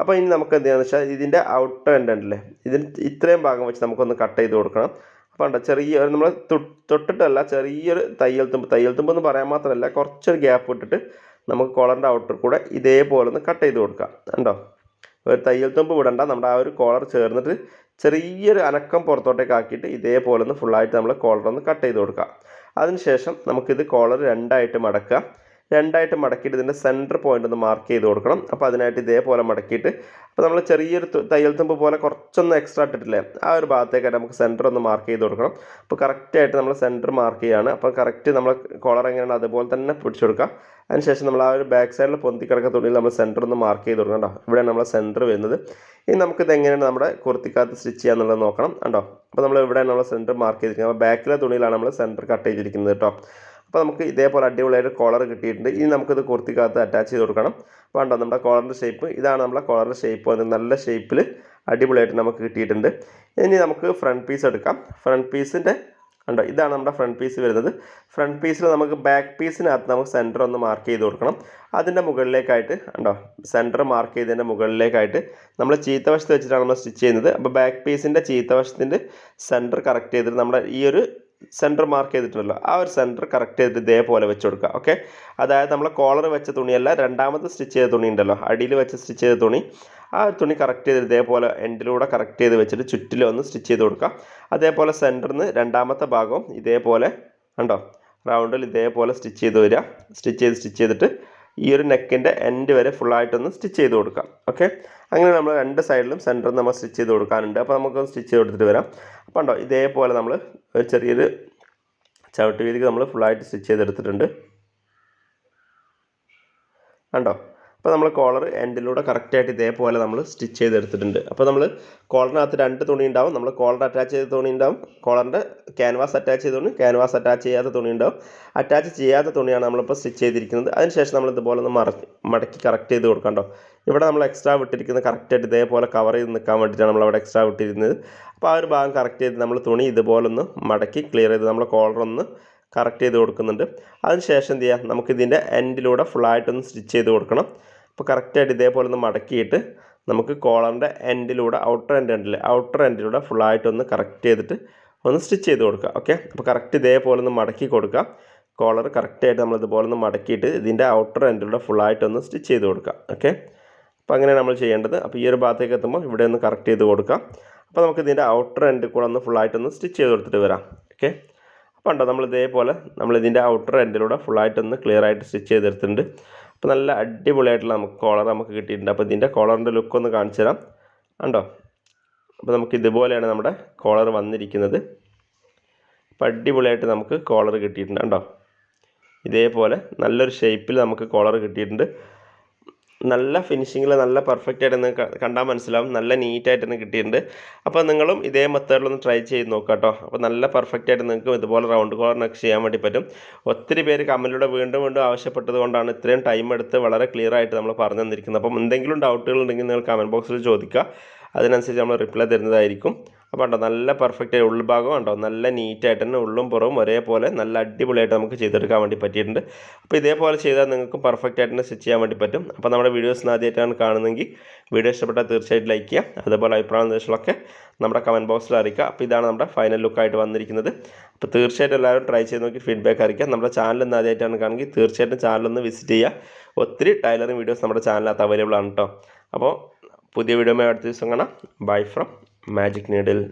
അപ്പോൾ ഇനി നമുക്ക് എന്താണെന്ന് വെച്ചാൽ ഇതിന്റെ ഔട്ടർ ഉണ്ടല്ലേ? ഇതിന് ഇത്രയും ഭാഗം വെച്ച് നമുക്കൊന്ന് കട്ട് ചെയ്ത് കൊടുക്കണം. അപ്പോൾ ഉണ്ടോ ചെറിയ നമ്മൾ തൊട്ടിട്ടല്ല ചെറിയൊരു തയ്യൽ തുമ്പ് തയ്യൽ തുമ്പ് എന്ന് പറയാൻ മാത്രമല്ല കുറച്ചൊരു ഗ്യാപ്പ് ഇട്ടിട്ട് നമുക്ക് കോളറിന്റെ ഔട്ടർ കൂടെ ഇതേപോലെ ഒന്ന് കട്ട് ചെയ്ത് കൊടുക്കാം. ഉണ്ടോ ഒരു തയ്യൽ തുമ്പ് വിടണ്ട. നമ്മുടെ ആ ഒരു കോളർ ചേർന്നിട്ട് ചെറിയൊരു അനക്കം പുറത്തോട്ടേക്ക് ആക്കിയിട്ട് ഇതേപോലെ ഒന്ന് ഫുള്ളായിട്ട് നമ്മൾ കോളർ ഒന്ന് കട്ട് ചെയ്ത് കൊടുക്കുക അതിനുശേഷം നമുക്കിത് കോളർ രണ്ടായിട്ട് മടക്കുക. രണ്ടായിട്ട് മടക്കിയിട്ട് ഇതിന്റെ സെന്റർ പോയിന്റ് ഒന്ന് മാർക്ക് ചെയ്ത് കൊടുക്കണം. അപ്പോൾ അതിനായിട്ട് ഇതേപോലെ മടക്കിയിട്ട് അപ്പോൾ നമ്മൾ ചെറിയൊരു തയ്യൽ തുമ്പ് പോലെ കുറച്ചൊന്ന് എക്സ്ട്രാ ഇട്ടിട്ടില്ലേ ആ ഒരു ഭാഗത്തേക്കായിട്ട് നമുക്ക് സെന്റർ ഒന്ന് മാർക്ക് ചെയ്ത് കൊടുക്കണം. അപ്പോൾ കറക്റ്റായിട്ട് നമ്മൾ സെന്റർ മാർക്ക് ചെയ്യുകയാണ് അപ്പോൾ കറക്റ്റ് നമ്മൾ കോളർ എങ്ങനെയാണ് അതുപോലെ തന്നെ പിടിച്ചു കൊടുക്കുക. അതിനുശേഷം നമ്മൾ ആ ഒരു ബാക്ക് സൈഡിൽ പൊന്തി കിടക്കുന്ന തുണിയിൽ നമ്മൾ സെന്റർ ഒന്ന് മാർക്ക് ചെയ്ത് കൊടുക്കണം കേട്ടോ. ഇവിടെയാണ് നമ്മളെ സെന്റർ വരുന്നത്. ഇനി നമുക്കിത് എങ്ങനെയാണ് നമ്മുടെ കുർത്തിക്കകത്ത് സ്റ്റിച്ച് ചെയ്യാന്നുള്ളത് നോക്കണം. കണ്ടോ? അപ്പോൾ നമ്മൾ ഇവിടെയാണ് നമ്മൾ സെന്റർ മാർക്ക് ചെയ്തിരിക്കുന്നത്. അപ്പോൾ ബാക്കിലെ തുണിയിലാണ് നമ്മൾ സെന്റർ കട്ട് ചെയ്തിരിക്കുന്നത് കേട്ടോ. അപ്പോൾ നമുക്ക് ഇതേപോലെ അടിപൊളിയായിട്ട് കോളർ കിട്ടിയിട്ടുണ്ട്. ഇനി നമുക്കിത് കുർത്തിക്കകത്ത് അറ്റാച്ച് ചെയ്ത് കൊടുക്കണം. അപ്പോൾ നമ്മുടെ കോളറിന്റെ ഷേപ്പ് ഇതാണ് നമ്മുടെ കോളറിന്റെ ഷേപ്പ് വന്നത് നല്ല ഷേപ്പിൽ അടിപൊളിയായിട്ട് നമുക്ക് കിട്ടിയിട്ടുണ്ട്. ഇനി നമുക്ക് ഫ്രണ്ട് പീസ് എടുക്കാം. ഫ്രണ്ട് പീസിന്റെ കണ്ടോ? ഇതാണ് നമ്മുടെ ഫ്രണ്ട് പീസ് വരുന്നത്. ഫ്രണ്ട് പീസിൽ നമുക്ക് ബാക്ക് പീസിനകത്ത് നമുക്ക് സെന്റർ ഒന്ന് മാർക്ക് ചെയ്ത് കൊടുക്കണം. അതിന്റെ മുകളിലേക്കായിട്ട് കണ്ടോ? സെന്റർ മാർക്ക് ചെയ്തതിന്റെ മുകളിലേക്കായിട്ട് നമ്മൾ ചീത്ത വശത്ത് വെച്ചിട്ടാണ് നമ്മൾ സ്റ്റിച്ച് ചെയ്യുന്നത്. അപ്പോൾ ബാക്ക് പീസിന്റെ ചീത്ത വശത്തിന്റെ സെന്റർ കറക്റ്റ് ചെയ്തിട്ട് നമ്മുടെ ഈ ഒരു സെന്റർ മാർക്ക് ചെയ്തിട്ടുണ്ടല്ലോ ആ ഒരു സെന്റർ കറക്റ്റ് ചെയ്തിട്ട് ഇതേപോലെ വെച്ച് കൊടുക്കുക ഓക്കെ അതായത് നമ്മൾ കോളർ വെച്ച തുണിയല്ല രണ്ടാമത് സ്റ്റിച്ച് ചെയ്ത തുണി ഉണ്ടല്ലോ അടിയിൽ വെച്ച് സ്റ്റിച്ച് ചെയ്ത തുണി. ആ തുണി കറക്റ്റ് ചെയ്ത് ഇതേപോലെ എൻഡിലൂടെ കറക്റ്റ് ചെയ്ത് വെച്ചിട്ട് ചുറ്റിലും ഒന്ന് സ്റ്റിച്ച് ചെയ്ത് കൊടുക്കുക അതേപോലെ സെന്ററിൽ നിന്ന് രണ്ടാമത്തെ ഭാഗവും ഇതേപോലെ കണ്ടോ? റൗണ്ടിൽ ഇതേപോലെ സ്റ്റിച്ച് ചെയ്ത് വരിക. സ്റ്റിച്ച് ചെയ്ത് സ്റ്റിച്ച് ചെയ്തിട്ട് ഈ ഒരു നെക്കിന്റെ എൻഡ് വരെ ഫുള്ളായിട്ടൊന്ന് സ്റ്റിച്ച് ചെയ്ത് കൊടുക്കാം. ഓക്കെ അങ്ങനെ നമ്മൾ രണ്ട് സൈഡിലും സെന്ററിൽ നമ്മൾ സ്റ്റിച്ച് ചെയ്ത് കൊടുക്കാനുണ്ട്. അപ്പോൾ നമുക്ക് സ്റ്റിച്ച് ചെയ്ത് കൊടുത്തിട്ട് വരാം. അപ്പോൾ ഉണ്ടോ ഇതേപോലെ നമ്മൾ ഒരു ചെറിയൊരു ചവിട്ട് വീതിക്ക് നമ്മൾ ഫുള്ളായിട്ട് സ്റ്റിച്ച് ചെയ്തെടുത്തിട്ടുണ്ട്. കണ്ടോ? അപ്പോൾ നമ്മൾ കോളർ എൻഡിലൂടെ കറക്റ്റായിട്ട് ഇതേപോലെ നമ്മൾ സ്റ്റിച്ച് ചെയ്തെടുത്തിട്ടുണ്ട്. അപ്പോൾ നമ്മൾ കോളറിനകത്ത് രണ്ട് തുണി ഉണ്ടാവും. നമ്മൾ കോളർ അറ്റാച്ച് ചെയ്ത തുണി ഉണ്ടാവും. കോളറിന്റെ ക്യാൻവാസ് അറ്റാച്ച് ചെയ്ത തുണി ക്യാൻവാസ് അറ്റാച്ച് ചെയ്യാത്ത തുണി ഉണ്ടാവും. അറ്റാച്ച് ചെയ്യാത്ത തുണിയാണ് നമ്മളിപ്പോൾ സ്റ്റിച്ച് ചെയ്തിരിക്കുന്നത്. അതിനുശേഷം നമ്മൾ ഇതുപോലെ ഒന്ന് മറ മടക്കി കറക്റ്റ് ചെയ്ത് കൊടുക്കണ്ടോ ഇവിടെ നമ്മൾ എക്സ്ട്രാ വിട്ടിരിക്കുന്നത് കറക്റ്റായിട്ട് ഇതേപോലെ കവർ ചെയ്ത് നിൽക്കാൻ വേണ്ടിയിട്ടാണ് നമ്മൾ അവിടെ എക്സ്ട്രാ വിട്ടിരുന്നത് അപ്പോൾ ആ ഒരു ഭാഗം കറക്റ്റ് ചെയ്ത് നമ്മൾ തുണി ഇതുപോലെ ഒന്ന് മടക്കി ക്ലിയർ ചെയ്ത് നമ്മൾ കോളർ ഒന്ന് കറക്റ്റ് ചെയ്ത് കൊടുക്കുന്നുണ്ട്. അതിനുശേഷം എന്ത് ചെയ്യാം? നമുക്കിതിന്റെ എൻഡിലൂടെ ഫുള്ളായിട്ടൊന്ന് സ്റ്റിച്ച് ചെയ്ത് കൊടുക്കണം. അപ്പോൾ കറക്റ്റായിട്ട് ഇതേപോലെ ഒന്ന് മടക്കിയിട്ട് നമുക്ക് കോളറിന്റെ എൻഡിലൂടെ ഔട്ടർ എൻഡ് ഉണ്ടല്ലേ ഔട്ടർ എൻഡിലൂടെ ഫുള്ളായിട്ടൊന്ന് കറക്റ്റ് ചെയ്തിട്ട് ഒന്ന് സ്റ്റിച്ച് ചെയ്ത് കൊടുക്കുക ഓക്കെ അപ്പോൾ കറക്റ്റ് ഇതേപോലെ ഒന്ന് മടക്കി കൊടുക്കുക. കോളർ കറക്റ്റായിട്ട് നമ്മൾ ഇതുപോലെ ഒന്ന് മടക്കിയിട്ട് ഇതിന്റെ ഔട്ടർ എൻഡിലൂടെ ഫുള്ളായിട്ടൊന്ന് സ്റ്റിച്ച് ചെയ്ത് കൊടുക്കുക ഓക്കെ അപ്പോൾ അങ്ങനെയാണ് നമ്മൾ ചെയ്യേണ്ടത്. അപ്പോൾ ഈ ഒരു ഭാഗത്തേക്ക് എത്തുമ്പോൾ ഇവിടെ ഒന്ന് കറക്റ്റ് ചെയ്ത് കൊടുക്കാം അപ്പോൾ നമുക്ക് ഇതിന്റെ ഔട്ടർ എൻഡ് കൂടെ ഒന്ന് ഫുള്ളായിട്ടൊന്ന് സ്റ്റിച്ച് ചെയ്ത് കൊടുത്തിട്ട് വരാം ഓക്കെ അപ്പോൾ ഉണ്ടോ നമ്മൾ ഇതേപോലെ നമ്മൾ ഇതിന്റെ ഔട്ടർ എൻഡിലൂടെ ഫുള്ളായിട്ടൊന്ന് ക്ലിയർ ആയിട്ട് സ്റ്റിച്ച് ചെയ്തെടുത്തിട്ടുണ്ട്. അപ്പോൾ നല്ല അടിപൊളിയായിട്ടുള്ള നമുക്ക് കോളർ നമുക്ക് കിട്ടിയിട്ടുണ്ട്. അപ്പോൾ ഇതിന്റെ കോളറിന്റെ ലുക്ക് ഒന്ന് കാണിച്ചു തരാം. കണ്ടോ? അപ്പോൾ നമുക്ക് ഇതുപോലെയാണ് നമ്മുടെ കോളർ വന്നിരിക്കുന്നത്. അപ്പോൾ അടിപൊളിയായിട്ട് നമുക്ക് കോളർ കിട്ടിയിട്ടുണ്ട്. കണ്ടോ? ഇതേപോലെ നല്ലൊരു ഷേപ്പിൽ നമുക്ക് കോളർ കിട്ടിയിട്ടുണ്ട്. നല്ല ഫിനിഷിങ്ങിൽ നല്ല പെർഫെക്റ്റ് ആയിട്ട് നിങ്ങൾക്ക് കണ്ടാൽ മനസ്സിലാവും. നല്ല നീറ്റായിട്ട് തന്നെ കിട്ടിയിട്ടുണ്ട്. അപ്പോൾ നിങ്ങളും ഇതേ മെത്തേഡിലൊന്ന് ട്രൈ ചെയ്ത് നോക്കുക കേട്ടോ അപ്പോൾ നല്ല പെർഫെക്റ്റ് ആയിട്ട് നിങ്ങൾക്ക് ഇതുപോലെ റൗണ്ട് കോർണർ ചെയ്യാൻ വേണ്ടി പറ്റും. ഒത്തിരി പേര് കമ്മലിലൂടെ വീണ്ടും വീണ്ടും ആവശ്യപ്പെട്ടത് കൊണ്ടാണ് ഇത്രയും ടൈം എടുത്ത് വളരെ ക്ലിയർ ആയിട്ട് നമ്മൾ പറഞ്ഞു തന്നിരിക്കുന്നത്. അപ്പം എന്തെങ്കിലും ഡൗട്ടുകൾ ഉണ്ടെങ്കിൽ നിങ്ങൾ കമന്റ് ബോക്സിൽ ചോദിക്കുക. അതിനനുസരിച്ച് നമ്മൾ റിപ്ലൈ തരുന്നതായിരിക്കും. അപ്പോൾ ഉണ്ടോ നല്ല പെർഫെക്റ്റ് ഉൾഭാഗം ഉണ്ടോ നല്ല നീറ്റായിട്ട് തന്നെ ഉള്ളും പുറവും ഒരേപോലെ നല്ല അടിപൊളിയായിട്ട് നമുക്ക് ചെയ്തെടുക്കാൻ വേണ്ടി പറ്റിയിട്ടുണ്ട്. അപ്പോൾ ഇതേപോലെ ചെയ്താൽ നിങ്ങൾക്ക് പെർഫെക്റ്റ് ആയിട്ട് തന്നെ സ്റ്റിച്ച് ചെയ്യാൻ വേണ്ടി പറ്റും. അപ്പോൾ നമ്മുടെ വീഡിയോസ് ആദ്യമായിട്ടാണ് കാണുന്നതെങ്കിൽ വീഡിയോ ഇഷ്ടപ്പെട്ടാൽ തീർച്ചയായിട്ടും ലൈക്ക് ചെയ്യുക. അതുപോലെ അഭിപ്രായ നിർദ്ദേശങ്ങളൊക്കെ നമ്മുടെ കമന്റ് ബോക്സിൽ അറിയിക്കുക. അപ്പോൾ ഇതാണ് നമ്മുടെ ഫൈനൽ ലുക്കായിട്ട് വന്നിരിക്കുന്നത്. അപ്പോൾ തീർച്ചയായിട്ടും എല്ലാവരും ട്രൈ ചെയ്ത് നോക്കി ഫീഡ്ബാക്ക് അറിയിക്കുക. നമ്മുടെ ചാനൽ ഇന്ന് ആദ്യമായിട്ടാണ് കാണുമെങ്കിൽ തീർച്ചയായിട്ടും ചാനലൊന്ന് വിസിറ്റ് ചെയ്യുക. ഒത്തിരി ടൈലറിംഗ് വീഡിയോസ് നമ്മുടെ ചാനലിനകത്ത് അവൈലബിൾ ആണ് കേട്ടോ. അപ്പോൾ പുതിയ വീഡിയോ അടുത്ത ദിവസം കാണാം. Bye from magic needle.